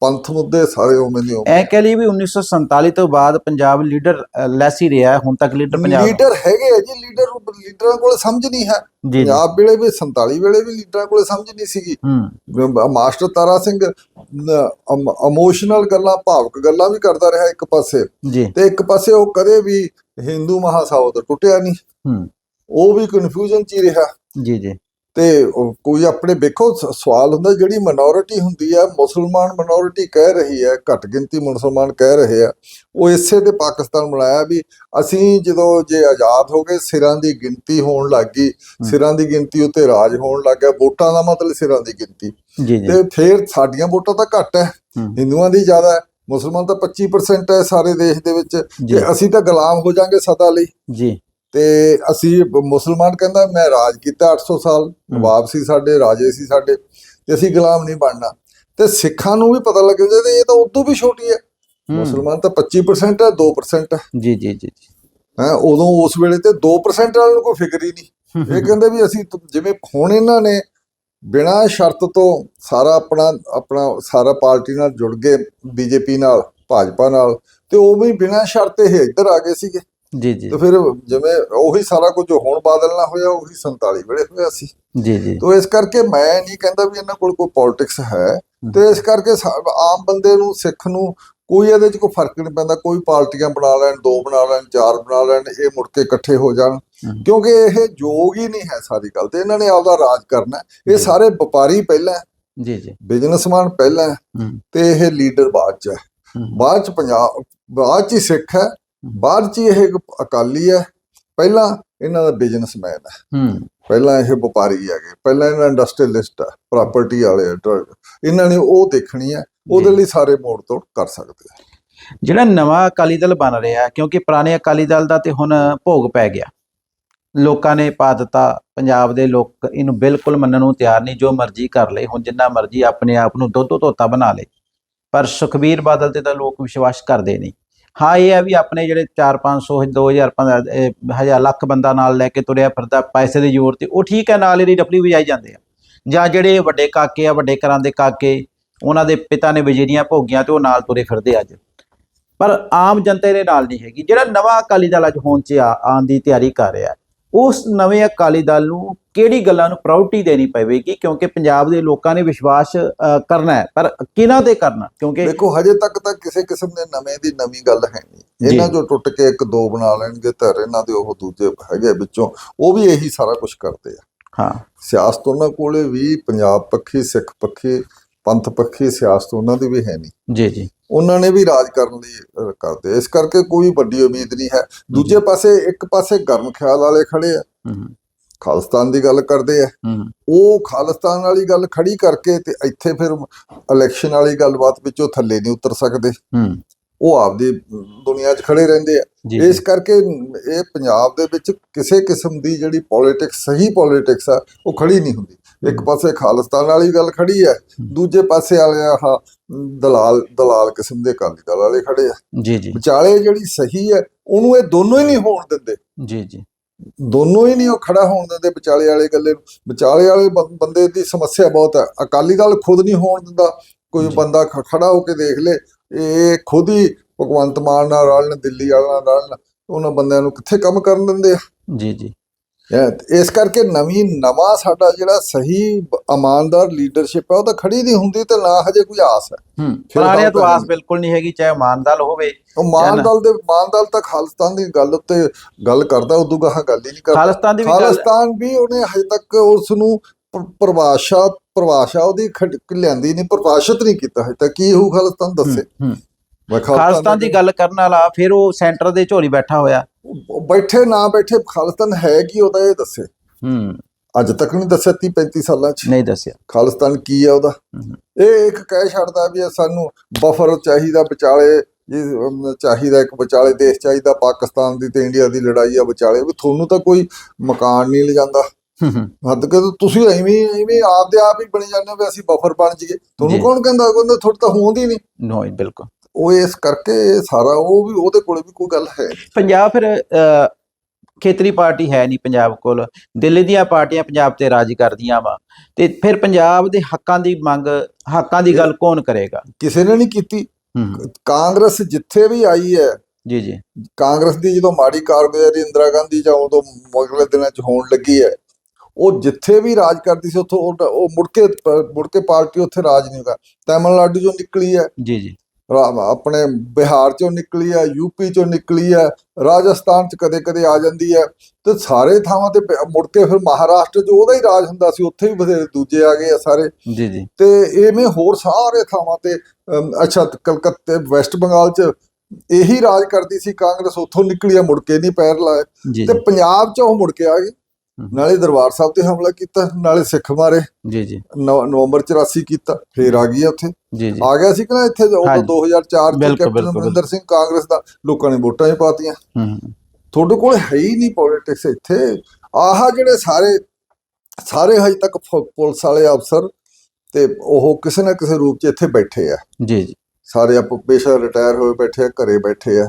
ਪੰਥ ਮੁੱਦੇ ਸਾਰੇ ਉਵੇਂ ਦੀ ਉਵੇਂ ਐ ਕਹਿ ਲਈ ਵੀ 1947 ਤੋਂ ਬਾਅਦ ਪੰਜਾਬ ਲੀਡਰ ਲੈਸ ਹੀ ਰਿਹਾ ਹੁਣ ਤੱਕ ਲੀਡਰ ਪੰਜਾਬ ਲੀਡਰ ਹੈਗੇ ਆ ਜੀ ਲੀਡਰ ਲੀਡਰਾਂ ਕੋਲ ਸਮਝ ਨਹੀਂ ਹੈ। ਪੰਜਾਬ ਵੇਲੇ ਵੀ 47 ਵੇਲੇ ਵੀ ਲੀਡਰਾਂ ਕੋਲ ਸਮਝ ਨਹੀਂ ਸੀਗੀ। ਮਾਸਟਰ ਤਾਰਾ ਸਿੰਘ ਇਮੋਸ਼ਨਲ ਗੱਲਾਂ ਭਾਵਕ ਗੱਲਾਂ ਵੀ ਕਰਦਾ ਰਿਹਾ ਇੱਕ ਪਾਸੇ। ਤੇ ਇੱਕ ਪਾਸੇ ਉਹ ਕਦੇ ਵੀ ਹਿੰਦੂ ਮਹਾਸਭਾ ਤੋਂ ਟੁੱਟਿਆ ਨਹੀਂ। ਉਹ ਵੀ ਕਨਫਿਊਜ਼ਨ ਚ ਹੀ ਰਿਹਾ। ਜੀ ਜੀ। ਤੇ ਕੋਈ ਆਪਣੇ ਵੇਖੋ ਸਵਾਲ ਹੁੰਦਾ ਜਿਹੜੀ ਮਿਨੋਰਿਟੀ ਹੁੰਦੀ ਹੈ ਮੁਸਲਮਾਨ ਮਿਨੋਰਿਟੀ ਕਹਿ ਰਹੀ ਹੈ ਘੱਟ ਗਿਣਤੀ ਮੁਸਲਮਾਨ ਕਹਿ ਰਹੇ ਆ ਉਹ ਇਸੇ ਤੇ ਪਾਕਿਸਤਾਨ ਬਣਾਇਆ ਵੀ ਅਸੀਂ ਜਦੋਂ ਜੇ ਆਜ਼ਾਦ ਹੋ ਗਏ ਸਿਰਾਂ ਦੀ ਗਿਣਤੀ ਹੋਣ ਲੱਗ ਗਈ ਸਿਰਾਂ ਦੀ ਗਿਣਤੀ ਉੱਤੇ ਰਾਜ ਹੋਣ ਲੱਗ ਗਿਆ ਵੋਟਾਂ ਦਾ ਮਤਲਬ ਸਿਰਾਂ ਦੀ ਗਿਣਤੀ। ਤੇ ਫਿਰ ਸਾਡੀਆਂ ਵੋਟਾਂ ਤਾਂ ਘੱਟ ਹੈ। ਹਿੰਦੂਆਂ ਦੀ ਜ਼ਿਆਦਾ ਹੈ ਮੁਸਲਮਾਨ ਤਾਂ 25% ਹੈ ਸਾਰੇ ਦੇਸ਼ ਦੇ ਵਿੱਚ ਤੇ ਅਸੀਂ ਤਾਂ ਗੁਲਾਮ ਹੋ ਜਾਾਂਗੇ ਸਦਾ ਲਈ। ਜੀ। ਤੇ ਅਸੀਂ ਮੁਸਲਮਾਨ ਕਹਿੰਦਾ ਮੈਂ ਰਾਜ ਕੀਤਾ 800 ਸਾਲ ਨਵਾਬ ਸੀ ਸਾਡੇ ਰਾਜੇ ਸੀ ਸਾਡੇ ਤੇ ਅਸੀਂ ਗੁਲਾਮ ਨਹੀਂ ਬਣਨਾ। ਤੇ ਸਿੱਖਾਂ ਨੂੰ ਵੀ ਪਤਾ ਲੱਗ ਜਾਂਦਾ ਤੇ ਇਹ ਤਾਂ ਉਦੋਂ ਵੀ ਛੋਟੀ ਹੈ। ਮੁਸਲਮਾਨ ਤਾਂ 25% ਹੈ 2% ਹੈ। ਜੀ ਜੀ ਜੀ ਹੈਂ, ਉਦੋਂ ਉਸ ਵੇਲੇ ਤੇ 2% ਵਾਲਿਆਂ ਨੂੰ ਕੋਈ ਫਿਕਰ ਹੀ ਨਹੀਂ। ਇਹ ਕਹਿੰਦੇ ਵੀ ਅਸੀਂ ਜਿਵੇਂ ਹੁਣ ਇਹਨਾਂ ਨੇ ਬਿਨਾਂ ਸ਼ਰਤ ਤੋਂ ਸਾਰਾ ਆਪਣਾ ਆਪਣਾ ਸਾਰਾ ਪਾਰਟੀ ਨਾਲ ਜੁੜ ਗਏ ਬੀਜੇਪੀ ਨਾਲ ਭਾਜਪਾ ਨਾਲ ਤੇ ਉਵੇਂ ਹੀ ਬਿਨਾਂ ਸ਼ਰਤ ਇਹ ਇੱਧਰ ਆ ਗਏ ਸੀਗੇ। ਜੀ ਜੀ। ਤੇ ਫਿਰ ਜਿਵੇਂ ਉਹੀ ਸਾਰਾ ਕੁਝ ਹੁਣ ਬਾਦਲ ਨਾ ਹੋਇਆ ਉਹੀ 47 ਵੇਲੇ ਹੋਇਆ ਸੀ। ਜੀ ਜੀ। ਤੋਂ ਇਸ ਕਰਕੇ ਮੈਂ ਨਹੀਂ ਕਹਿੰਦਾ ਵੀ ਇਹਨਾਂ ਕੋਲ ਕੋਈ ਪੋਲਿਟਿਕਸ ਹੈ। ਤੇ ਇਸ ਕਰਕੇ ਆਮ ਬੰਦੇ ਨੂੰ ਸਿੱਖ ਨੂੰ ਕੋਈ ਇਹਦੇ 'ਚ ਕੋਈ ਫ਼ਰਕ ਨਹੀਂ ਪੈਂਦਾ। ਕੋਈ ਪਾਰਟੀਆਂ ਬਣਾ ਲੈਣ ਦੋ ਬਣਾ ਲੈਣ ਚਾਰ ਬਣਾ ਲੈਣ ਇਹ ਮੁੜ ਕੇ ਇਕੱਠੇ ਹੋ ਜਾਣ। ਕਿਉਂਕਿ ਇਹ ਯੋਗ ਹੀ ਨਹੀਂ ਹੈ ਸਾਰੀ ਗੱਲ ਤੇ। ਇਹਨਾਂ ਨੇ ਆਪਦਾ ਰਾਜ ਕਰਨਾ। ਇਹ। ਸਾਰੇ ਵਪਾਰੀ ਪਹਿਲਾਂ ਜੀ ਜੀ। ਬਿਜ਼ਨਸਮੈਨ ਪਹਿਲਾਂ ਤੇ ਇਹ ਲੀਡਰ ਬਾਅਦ ਚ ਹੈ। ਬਾਅਦ ਚ ਪੰਜਾਬ ਬਾਅਦ ਚ ਸਿੱਖ ਹੈ। ਬਾਅਦ ਚ ਇਹ ਇੱਕ ਅਕਾਲੀ ਹੈ। ਪਹਿਲਾਂ ਇਹਨਾਂ ਦਾ ਬਿਜ਼ਨਸਮੈਨ ਹੈ। ਪਹਿਲਾਂ ਇਹ ਵਪਾਰੀ ਹੈਗੇ। ਪਹਿਲਾਂ ਇਹਨਾਂ ਇੰਡਸਟਰੀਅਲਿਸਟ ਹੈ ਪ੍ਰਾਪਰਟੀ ਵਾਲੇ ਆ, ਇਹਨਾਂ ਨੇ ਉਹ ਦੇਖਣੀ ਹੈ ਉਹਦੇ। ਲਈ ਸਾਰੇ ਮੋੜ ਤੋੜ ਕਰ ਸਕਦੇ ਆ। ਜਿਹੜਾ ਨਵਾਂ ਅਕਾਲੀ ਦਲ ਬਣ ਰਿਹਾ ਕਿਉਂਕਿ ਪੁਰਾਣੇ ਅਕਾਲੀ ਦਲ ਦਾ ਤੇ ਹੁਣ ਭੋਗ ਪੈ ਗਿਆ। ਲੋਕਾਂ ਨੇ ਪਾ ਦਿੱਤਾ ਪੰਜਾਬ ਦੇ ਲੋਕ ਇਹਨੂੰ ਬਿਲਕੁਲ ਮੰਨਣ ਨੂੰ ਤਿਆਰ ਨਹੀਂ ਜੋ ਮਰਜ਼ੀ ਕਰ ਲੇ ਹੁਣ ਜਿੰਨਾ ਮਰਜ਼ੀ ਆਪਣੇ ਆਪ ਨੂੰ ਦੁੱਧ ਧੋਤਾ ਬਣਾ ਲੇ ਪਰ ਸੁਖਬੀਰ ਬਾਦਲ ਤੇ ਤਾਂ ਲੋਕ ਵਿਸ਼ਵਾਸ ਕਰਦੇ ਨਹੀਂ। ਹਾਂ, ਇਹ ਆ ਵੀ ਆਪਣੇ ਜਿਹੜੇ 4-500 2000 ਹਜ਼ਾਰ ਲੱਖ ਬੰਦਾ ਨਾਲ ਲੈ ਕੇ ਤੁਰਿਆ ਫਿਰਦਾ, ਪੈਸੇ ਦੇ ਜ਼ੋਰ ਤੇ ਉਹ ਠੀਕ ਹੈ, ਨਾਲ ਇਹਦੀ ਡਫਲੀ ਵਜਾਈ ਜਾਂਦੇ ਆ। ਜਾਂ ਜਿਹੜੇ ਵੱਡੇ ਕਾਕੇ ਆ, ਵੱਡੇ ਘਰਾਂ ਦੇ ਕਾਕੇ, ਉਹਨਾਂ ਦੇ ਪਿਤਾ ਨੇ ਵਜ਼ੀਰੀਆਂ ਭੋਗੀਆਂ ਤੇ ਉਹ ਨਾਲ ਤੁਰੇ ਫਿਰਦੇ ਅੱਜ। ਪਰ ਆਮ ਜਨਤਾ ਦੇ ਨਾਲ ਨਹੀਂ ਹੈਗੀ। ਜਿਹੜਾ ਨਵਾਂ ਅਕਾਲੀ ਦਲ ਅੱਜ ਹੋਣ ਚ ਆ, ਆਉਣ ਦੀ ਤਿਆਰੀ ਕਰ ਰਿਹਾ ਉਸ ਨਵੇਂ ਅਕਾਲੀ ਦਲ ਨੂੰ ਕਿਹੜੀ ਗੱਲਾਂ ਨੂੰ ਪ੍ਰਾਇੋਰਟੀ ਦੇਣੀ ਪਵੇਗੀ? ਕਿਉਂਕਿ ਪੰਜਾਬ ਦੇ ਲੋਕਾਂ ਨੇ ਵਿਸ਼ਵਾਸ ਕਰਨਾ ਹੈ। ਪਰ ਕਿਹਨਾਂ ਤੇ ਕਰਨਾ? ਕਿਉਂਕਿ ਦੇਖੋ ਹਜੇ ਤੱਕ ਤਾਂ ਕਿਸੇ ਕਿਸਮ ਦੇ ਨਵੇਂ ਦੀ ਨਵੀਂ ਗੱਲ ਹੈ ਨਹੀਂ। ਜੀ। ਇਹਨਾਂ ਚੋਂ ਟੁੱਟ ਕੇ ਇੱਕ ਦੋ ਬਣਾ ਲੈਣਗੇ ਧਰ ਇਹਨਾਂ ਦੇ ਉਹ ਦੂਜੇ ਹੈਗੇ ਵਿੱਚੋਂ। ਉਹ ਵੀ ਇਹੀ ਸਾਰਾ ਕੁਝ ਕਰਦੇ ਆ। ਹਾਂ। ਸਿਆਸਤ ਉਹਨਾਂ ਕੋਲੇ ਵੀ ਪੰਜਾਬ ਪੱਖੀ ਸਿੱਖ ਪੱਖੀ ਪੰਥ ਪੱਖੀ ਸਿਆਸਤ ਉਹਨਾਂ ਦੀ ਵੀ ਹੈ ਨਹੀਂ। ਜੀ ਜੀ। ਉਹਨਾਂ ਨੇ ਵੀ ਰਾਜ ਕਰਨ ਲਈ ਕਰਦੇ ਇਸ ਕਰਕੇ ਕੋਈ ਵੱਡੀ ਉਮੀਦ ਨਹੀਂ ਹੈ। ਦੂਜੇ ਪਾਸੇ ਇੱਕ ਪਾਸੇ ਗਰਮ ਖਿਆਲ ਵਾਲੇ ਖੜੇ ਆ। ਖਾਲਿਸਤਾਨ ਦੀ ਗੱਲ ਕਰਦੇ ਆ। ਉਹ ਖਾਲਿਸਤਾਨ ਵਾਲੀ ਗੱਲ ਖੜੀ ਕਰਕੇ ਤੇ ਇੱਥੇ ਫਿਰ ਇਲੈਕਸ਼ਨ ਵਾਲੀ ਗੱਲਬਾਤ ਵਿੱਚੋਂ ਥੱਲੇ ਨਹੀਂ ਉਤਰ ਸਕਦੇ। ਉਹ ਆਪਦੀ ਦੁਨੀਆ 'ਚ ਖੜੇ ਰਹਿੰਦੇ ਆ। ਇਸ ਕਰਕੇ ਇਹ ਪੰਜਾਬ ਦੇ ਵਿੱਚ ਕਿਸੇ ਕਿਸਮ ਦੀ ਜਿਹੜੀ ਪੋਲਿਟਿਕਸ ਸਹੀ ਪੋਲਿਟਿਕਸ ਆ ਉਹ ਖੜੀ ਨਹੀਂ ਹੁੰਦੀ। ਇੱਕ ਪਾਸੇ ਖਾਲਿਸਤਾਨ ਵਾਲੀ ਗੱਲ ਖੜੀ ਹੈ। ਦੂਜੇ ਪਾਸੇ ਵਾਲੇ ਆਹ ਦਲਾਲ ਦਲਾਲ ਕਿਸਮ ਦੇ ਅਕਾਲੀ ਦਲ ਵਾਲੇ ਖੜੇ ਆ। ਜੀ ਜੀ। ਵਿਚਾਲੇ ਜਿਹੜੀ ਸਹੀ ਹੈ ਉਹਨੂੰ ਇਹ ਦੋਨੋਂ ਹੀ ਨਹੀਂ ਹੋਣ ਦਿੰਦੇ। ਜੀ ਜੀ। ਦੋਨੋਂ ਹੀ ਨਹੀਂ ਉਹ ਖੜਾ ਹੋਣ ਦਿੰਦੇ ਵਿਚਾਲੇ ਵਾਲੇ ਗੱਲੇ ਨੂੰ ਵਿਚਾਲੇ ਵਾਲੇ ਬੰਦੇ ਦੀ ਸਮੱਸਿਆ ਬਹੁਤ ਹੈ ਅਕਾਲੀ ਦਲ ਖੁਦ ਨਹੀਂ ਹੋਣ ਦਿੰਦਾ। ਕੋਈ। ਬੰਦਾ ਖੜਾ ਹੋ ਕੇ ਦੇਖ ਲੇ ਇਹ ਖੁਦ ਹੀ ਭਗਵੰਤ ਮਾਨ ਨਾਲ ਰਲਣ ਦਿੱਲੀ ਵਾਲਿਆਂ ਨਾਲ ਰਲਣ ਉਹਨਾਂ ਬੰਦਿਆਂ ਨੂੰ ਕਿੱਥੇ ਕੰਮ ਕਰਨ ਦਿੰਦੇ ਆ? ਜੀ ਜੀ। ਇਸ ਕਰਕੇ ਨਵੀਂ ਨਵਾਂ ਸਾਡਾ ਜਿਹੜਾ ਸਹੀ ਇਮਾਨਦਾਰ ਲੀਡਰਸ਼ਿਪ ਹੈ ਉਹ ਤਾਂ ਖੜੀ ਨਹੀਂ ਹੁੰਦੀ ਤੇ ਨਾ ਹਜੇ ਕੋਈ ਆਸ ਹੈ। ਪੁਰਾਣਿਆਂ ਤੋਂ ਆਸ। ਬਿਲਕੁਲ ਨਹੀਂ ਹੈਗੀ ਚਾਹੇ ਮਾਨਦਲ ਹੋਵੇ ਉਹ ਮਾਨ ਨਾ। ਦਲ ਦੇ ਮਾਨ ਦਲ ਤਾਂ ਖਾਲਿਸਤਾਨ ਦੀ ਗੱਲ ਉੱਤੇ ਗੱਲ ਕਰਦਾ ਉਦੋਂ ਗਾਹਾਂ ਗੱਲ ਹੀ ਨਹੀਂ ਕਰਦਾ। ਖਾਲਿਸਤਾਨ ਦੀ ਵੀ ਖਾਲਿਸਤਾਨ ਵੀ ਉਹਨੇ ਹਜੇ ਤੱਕ ਉਸ ਨੂੰ ਪਰਿਭਾਸ਼ਾ ਪਰਿਭਾਸ਼ਾ ਉਹਦੀ ਲਿਆਂਦੀ ਨਹੀਂ ਪਰਿਭਾਸ਼ਿਤ ਨਹੀਂ ਕੀਤਾ ਹਜੇ ਤੱਕ। ਕੀ ਹੋਊ ਖਾਲਿਸਤਾਨ ਦੱਸੇ। ਖਾਲਿਸਤਾਨ ਦੀ ਗੱਲ ਕਰਨ ਵਾਲਾ ਫਿਰ ਉਹ ਸੈਂਟਰ ਦੇ ਝੋਲੀ ਬੈਠਾ ਹੋਇਆ। ਬੈਠੇ ਨਾ ਬੈਠੇ ਖਾਲਿਸਤਾਨ ਹੈ ਕੀ ਉਹਦਾ ਇਹ ਦੱਸੇ? ਹੂੰ। ਅੱਜ ਤੱਕ ਨਹੀਂ ਦੱਸਿਆ 30 35 ਸਾਲਾਂ ਚ। ਨਹੀਂ ਦੱਸਿਆ। ਖਾਲਿਸਤਾਨ ਕੀ ਹੈ ਉਹਦਾ। ਇਹ ਇੱਕ ਕਹਿ ਛੱਡਦਾ ਵੀ ਸਾਨੂੰ ਬਫਰ ਚਾਹੀਦਾ ਵਿਚਾਲੇ ਇਹ ਚਾਹੀਦਾ ਇੱਕ ਵਿਚਾਲੇ ਦੇਸ਼ ਚਾਹੀਦਾ ਪਾਕਿਸਤਾਨ ਦੀ ਤੇ ਇੰਡੀਆ ਦੀ ਲੜਾਈ ਆ ਵਿਚਾਲੇ। ਵੀ ਤੁਹਾਨੂੰ ਤਾਂ ਕੋਈ ਮਕਾਨ ਨਹੀਂ ਲਿਜਾਂਦਾ। ਹੱਦ ਕੇ ਤੁਸੀਂ ਐਵੇਂ ਐਵੇਂ ਆਪ ਦੇ ਆਪ ਹੀ ਬਣੀ ਜਾਂਦੇ ਹੋ ਵੀ ਅਸੀਂ ਬਫਰ ਬਣ ਜਾਈਏ। ਤੁਹਾਨੂੰ। ਕੌਣ ਕਹਿੰਦਾ ਕਹਿੰਦਾ ਤੁਹਾਡੇ ਤਾਂ ਹੋਂਦ ਹੀ ਨਹੀਂ। ਨਹੀਂ ਬਿਲਕੁਲ। ਉਹ ਇਸ ਕਰਕੇ ਸਾਰਾ ਉਹ ਵੀ ਉਹਦੇ ਕੋਲੇ ਵੀ ਕੋਈ ਗੱਲ ਹੈ। ਪੰਜਾਬ ਫਿਰ ਖੇਤਰੀ ਪਾਰਟੀ ਹੈ ਨਹੀਂ ਪੰਜਾਬ ਕੋਲ। ਦਿੱਲੀ ਦੀਆਂ ਪਾਰਟੀਆਂ ਪੰਜਾਬ ਤੇ ਰਾਜ ਕਰਦੀਆਂ ਵਾ। ਤੇ ਫਿਰ ਪੰਜਾਬ ਦੇ ਹੱਕਾਂ ਦੀ ਮੰਗ ਹੱਕਾਂ ਦੀ ਗੱਲ ਕੌਣ ਕਰੇਗਾ? ਕਿਸੇ ਨੇ ਨਹੀਂ ਕੀਤੀ। ਹੂੰ ਕਾਂਗਰਸ ਜਿੱਥੇ ਵੀ ਆਈ ਹੈ ਜੀ ਜੀ। ਕਾਂਗਰਸ ਦੀ ਜਦੋਂ ਮਾੜੀ ਕਾਰਗੁਜ਼ਾਰੀ ਇੰਦਰਾ ਗਾਂਧੀ ਜਾਂ ਉਦੋਂ ਮਗਲੇ ਦਿਨਾਂ 'ਚ ਹੋਣ ਲੱਗੀ ਹੈ ਉਹ ਜਿੱਥੇ ਵੀ ਰਾਜ ਕਰਦੀ ਸੀ ਉੱਥੋਂ ਉਹ ਉਹ ਮੁੜ ਕੇ ਮੁੜ ਕੇ ਪਾਰਟੀ ਉੱਥੇ ਰਾਜ ਨਹੀਂ ਹੋਗਾ ਤਾਮਿਲਨਾਡੂ ਚੋਂ ਨਿਕਲੀ ਹੈ। ਜੀ ਜੀ। ਆਪਣੇ ਬਿਹਾਰ ਚੋਂ ਨਿਕਲੀ ਹੈ ਯੂਪੀ ਚੋਂ ਨਿਕਲੀ ਹੈ ਰਾਜਸਥਾਨ ਚ ਕਦੇ-ਕਦੇ ਆ ਜਾਂਦੀ ਹੈ ਤੇ ਸਾਰੇ ਥਾਵਾਂ ਤੇ ਮੁੜ ਕੇ ਫਿਰ ਮਹਾਰਾਸ਼ਟਰ 'ਚ ਉਹਦਾ ਹੀ ਰਾਜ ਹੁੰਦਾ ਸੀ ਉੱਥੇ ਵੀ ਬਥੇਰੇ ਦੂਜੇ ਆ ਗਏ ਆ ਸਾਰੇ। ਜੀ ਜੀ। ਤੇ ਐਵੇਂ ਹੋਰ ਸਾਰੇ ਥਾਵਾਂ ਤੇ ਅੱਛਾ ਕਲਕੱਤੇ ਵੈਸਟ ਬੰਗਾਲ 'ਚ ਇਹੀ ਰਾਜ ਕਰਦੀ ਸੀ ਕਾਂਗਰਸ ਉੱਥੋਂ ਨਿਕਲੀ ਆ ਮੁੜ ਕੇ ਨਹੀਂ ਪੈਰ ਲਾਏ ਜੀ ਤੇ ਪੰਜਾਬ 'ਚ ਉਹ ਮੁੜ ਕੇ ਆ ਗਈ। ਨਾਲੇ ਦਰਬਾਰ ਸਾਹਿਬ ਤੇ ਹਮਲਾ ਕੀਤਾ ਨਾਲੇ ਸਿੱਖ ਮਾਰੇ। ਜੀ ਜੀ। ਨਵ- ਨਵੰਬਰ 84 ਕੀਤਾ ਫੇਰ ਆ ਗਈ ਉੱਥੇ। ਜੀ ਜੀ। ਆ ਗਿਆ ਸੀ ਕਿ ਨਾ ਇੱਥੇ ਉਦੋਂ ਹਾਂਜੀ। 2004 ਚ ਕੈਪਟਨ ਅਮਰਿੰਦਰ ਸਿੰਘ ਕਾਂਗਰਸ ਦਾ ਲੋਕਾਂ ਨੇ ਵੋਟਾਂ ਹੀ ਪਾਤੀਆਂ। ਹੂੰ ਹੂੰ, ਤੁਹਾਡੇ ਕੋਲ ਹੈ ਹੀ ਨਹੀਂ ਪੋਲਿਟਿਕਸ ਇੱਥੇ। ਆਹ ਜਿਹੜੇ ਸਾਰੇ ਸਾਰੇ ਹਜੇ ਤੱਕ ਪੁਲਿਸ ਵਾਲੇ ਅਫਸਰ ਤੇ ਉਹ ਕਿਸੇ ਨਾ ਕਿਸੇ ਰੂਪ 'ਚ ਇੱਥੇ ਬੈਠੇ ਆ। ਜੀ ਜੀ। ਸਾਰੇ ਆਪ ਪੇਸ਼ਾ ਰਿਟਾਇਰ ਹੋਏ ਬੈਠੇ ਆ ਘਰੇ ਬੈਠੇ ਆ।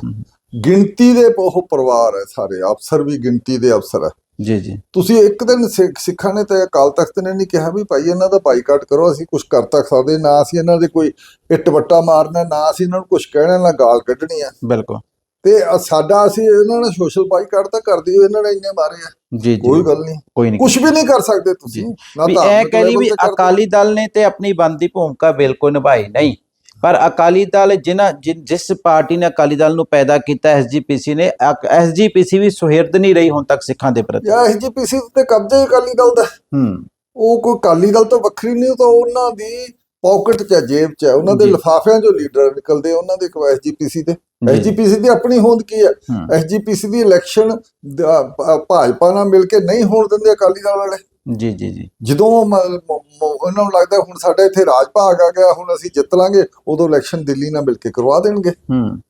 ਗਿਣਤੀ ਦੇ ਉਹ ਪਰਿਵਾਰ ਹੈ ਸਾਰੇ। ਅਫਸਰ ਵੀ ਗਿਣਤੀ ਦੇ ਅਫਸਰ ਆ। ਜੀ ਜੀ। ਤੁਸੀਂ ਇੱਕ ਦਿਨ ਸਿੱਖ- ਨੇ ਤੇ ਅਕਾਲ ਤਖਤ ਨੇ ਨਹੀਂ ਕਿਹਾ ਵੀ ਭਾਈ ਇਹਨਾਂ ਦਾ ਬਾਈਕਾਟ ਕਰੋ ਅਸੀਂ ਕੁਝ ਕਰ ਤੱਕ ਸਕਦੇ ਨਾ ਅਸੀਂ ਇਹਨਾਂ ਦੇ ਕੋਈ ਇੱਟ ਵੱਟਾ ਮਾਰਨਾ ਨਾ ਅਸੀਂ ਇਹਨਾਂ ਨੂੰ ਕੁਝ ਕਹਿਣਾ ਨਾ ਗਾਲ ਕੱਢਣੀ ਆ। ਬਿਲਕੁਲ। ਤੇ ਸਾਡਾ ਅਸੀਂ ਇਹਨਾਂ ਨੇ ਸੋਸ਼ਲ ਬਾਈਕਾਟ ਤਾਂ ਕਰ ਦਿਓ ਇਹਨਾਂ ਨੇ ਇੰਨੇ ਮਾਰੇ ਆ। ਜੀ ਜੀ। ਕੋਈ ਗੱਲ ਨਹੀਂ। ਕੋਈ ਨਹੀਂ ਕੁਝ ਵੀ ਨਹੀਂ ਕਰ ਸਕਦੇ ਤੁਸੀਂ। ਨਾ ਵੀ ਇਹ ਕਹਿ ਲਈ ਵੀ ਤੇ। ਅਕਾਲੀ ਦਲ ਨੇ ਤੇ ਆਪਣੀ ਬੰਦੀ ਭੂਮਿਕਾ ਬਿਲਕੁਲ ਨਿਭਾਈ ਨਹੀਂ। ਪਰ ਅਕਾਲੀ ਦਲ ਜਿਨ੍ਹਾਂ ਜਿਸ ਪਾਰਟੀ ਨੇ ਅਕਾਲੀ ਦਲ ਨੂੰ ਪੈਦਾ ਕੀਤਾ ਐਸਜੀਪੀਸੀ ਨੇ ਐਸਜੀਪੀਸੀ ਵੀ ਸੁਹਿਰਦ ਨਹੀਂ ਰਹੀ ਹੁਣ ਤੱਕ ਸਿੱਖਾਂ ਦੇ ਪ੍ਰਤੀ ਜਾਂ ਐਸਜੀਪੀਸੀ ਤੇ ਕਬਜ਼ਾ ਹੀ ਅਕਾਲੀ ਦਲ ਦਾ ਹੈ। ਉਹ ਕੋਈ ਅਕਾਲੀ ਦਲ ਤੋਂ ਵੱਖਰੀ ਨਹੀਂ ਤਾਂ ਉਹਨਾਂ ਦੀ ਪਾਕਟ 'ਚ ਜੇਬ 'ਚ ਉਹਨਾਂ ਦੇ। ਲਿਫਾਫਿਆਂ 'ਚੋਂ ਲੀਡਰ ਨਿਕਲਦੇ ਉਹਨਾਂ ਦੇ ਇੱਕ ਐਸਜੀਪੀਸੀ ਦੇ। ਐਸਜੀਪੀਸੀ ਦੀ ਆਪਣੀ ਹੋਂਦ ਕੀ ਹੂੰ। ਐਸਜੀਪੀਸੀ ਦੀ ਇਲੈਕਸ਼ਨ ਭਾਜਪਾ ਨਾਲ ਮਿਲ ਕੇ ਨਹੀਂ ਹੋਣ ਦਿੰਦੇ ਅਕਾਲੀ ਦਲ ਵਾਲੇ ਜੀ ਜੀ ਜੀ। ਜਦੋਂ ਉਹਨਾਂ ਨੂੰ ਲੱਗਦਾ ਹੁਣ ਸਾਡੇ ਇੱਥੇ ਰਾਜ ਭਾਗ ਆ ਗਿਆ ਹੁਣ ਅਸੀਂ ਜਿੱਤ ਲਾਂਗੇ ਉਦੋਂ ਇਲੈਕਸ਼ਨ ਦਿੱਲੀ ਨਾਲ ਮਿਲ ਕੇ ਕਰਵਾ ਦੇਣਗੇ। ਹੂੰ।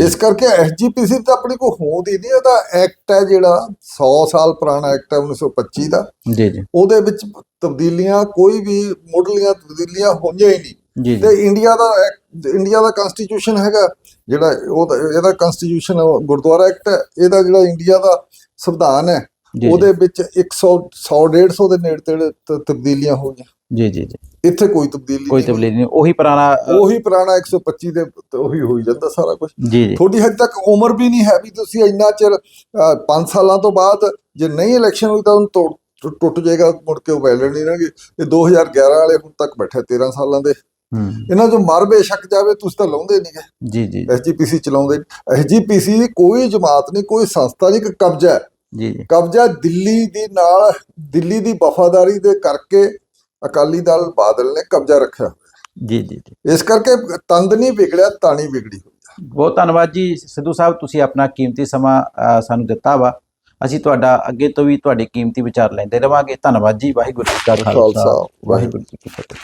ਇਸ ਕਰਕੇ ਐਸਜੀਪੀਸੀ ਤਾਂ ਆਪਣੀ ਕੋਈ ਹੋਂਦ ਹੀ ਨਹੀਂ ਉਹਦਾ ਐਕਟ ਹੈ ਜਿਹੜਾ 100 ਸਾਲ ਪੁਰਾਣਾ ਐਕਟ ਹੈ 1925 ਦਾ। ਜੀ ਜੀ। ਉਹਦੇ ਵਿੱਚ ਤਬਦੀਲੀਆਂ ਕੋਈ ਵੀ ਮੁੱਢਲੀਆਂ ਤਬਦੀਲੀਆਂ ਹੋਈਆਂ ਹੀ ਨਹੀਂ। ਤੇ ਇੰਡੀਆ ਦਾ ਇੰਡੀਆ ਦਾ ਕਨਸਟੀਟਿਊਸ਼ਨ ਹੈਗਾ ਜਿਹੜਾ ਉਹਦਾ ਇਹਦਾ ਕਨਸਟੀਟਿਊਸ਼ਨ ਗੁਰਦੁਆਰਾ ਐਕਟ ਹੈ ਇਹਦਾ ਜਿਹੜਾ ਇੰਡੀਆ ਦਾ ਸੰਵਿਧਾਨ ਹੈ ਉਹਦੇ ਵਿੱਚ 100 100 150 ਦੇ ਨੇੜੇ ਤੇੜੇ ਤਬਦੀਲੀਆਂ ਹੋਈਆਂ। ਜੀ ਜੀ ਜੀ। ਇੱਥੇ ਕੋਈ ਤਬਦੀਲੀ ਕੋਈ ਨਹੀਂ ਤਬਦੀਲੀ ਨਹੀਂ। ਉਹੀ ਪੁਰਾਣਾ ਉਹੀ ਪੁਰਾਣਾ 125 ਦੇ ਉਹੀ ਹੋਈ ਜਾਂਦਾ ਸਾਰਾ ਕੁਝ ਜੀ ਜੀ। ਥੋੜੀ ਹੱਦ ਤੱਕ ਉਮਰ ਵੀ ਨਹੀਂ ਹੈ ਵੀ ਤੁਸੀਂ ਇੰਨਾ ਚਿਰ 5 ਸਾਲਾਂ ਤੋਂ ਬਾਅਦ ਜੇ ਨਹੀਂ ਇਲੈਕਸ਼ਨ ਹੋਈ ਤਾਂ ਉਹਨੂੰ ਟੁੱਟ ਜਾਏਗਾ ਮੁੜ ਕੇ ਉਹ ਵੈਲਿਡ ਨਹੀਂ ਰਹਿਣਗੇ। ਇਹ 2011 ਵਾਲੇ ਹੁਣ ਤੱਕ ਬੈਠੇ 13 ਸਾਲਾਂ ਦੇ। ਇਹਨਾਂ ਚੋਂ ਮਰ ਬੇਸ਼ੱਕ ਜਾਵੇ ਤੁਸੀਂ ਤਾਂ ਲਾਉਂਦੇ ਨਹੀਂਗੇ ਜੀ ਜੀ। ਐਸਜੀਪੀਸੀ ਚਲਾਉਂਦੇ ਐਸਜੀਪੀਸੀ ਦੀ ਕੋਈ ਜਮਾਤ ਨਹੀਂ ਕੋਈ ਸੰਸਥਾ ਨਹੀਂ ਕਿ ਕਬਜ਼ਾ ਹੈ। ਜੀ ਜੀ। ਕਬਜ਼ਾ ਦਿੱਲੀ ਦੀ ਨਾਲ ਦਿੱਲੀ ਦੀ ਵਫਾਦਾਰੀ ਦੇ ਕਰਕੇ ਅਕਾਲੀ ਦਲ ਬਾਦਲ ਨੇ ਕਬਜ਼ਾ ਰੱਖਿਆ। ਜੀ ਜੀ ਜੀ। ਇਸ ਕਰਕੇ ਤੰਦ ਨਹੀਂ ਵਿਗੜਿਆ ਤਾਣੀ ਵਿਗੜੀ ਬਹੁਤ ਧੰਨਵਾਦ ਜੀ। ਸਿੱਧੂ ਸਾਹਿਬ ਤੁਸੀਂ ਆਪਣਾ ਕੀਮਤੀ ਸਮਾਂ ਸਾਨੂੰ ਦਿੱਤਾ ਵਾ। ਅਸੀਂ ਤੁਹਾਡਾ ਅੱਗੇ ਤੋਂ ਵੀ ਤੁਹਾਡੇ ਕੀਮਤੀ ਵਿਚਾਰ ਲੈਂਦੇ ਰਵਾਂਗੇ। ਧੰਨਵਾਦ ਜੀ। ਵਾਹਿਗੁਰੂ ਜੀ ਕਾ ਖਾਲਸਾ, ਵਾਹਿਗੁਰੂ ਜੀ ਕੀ ਫਤਿਹ।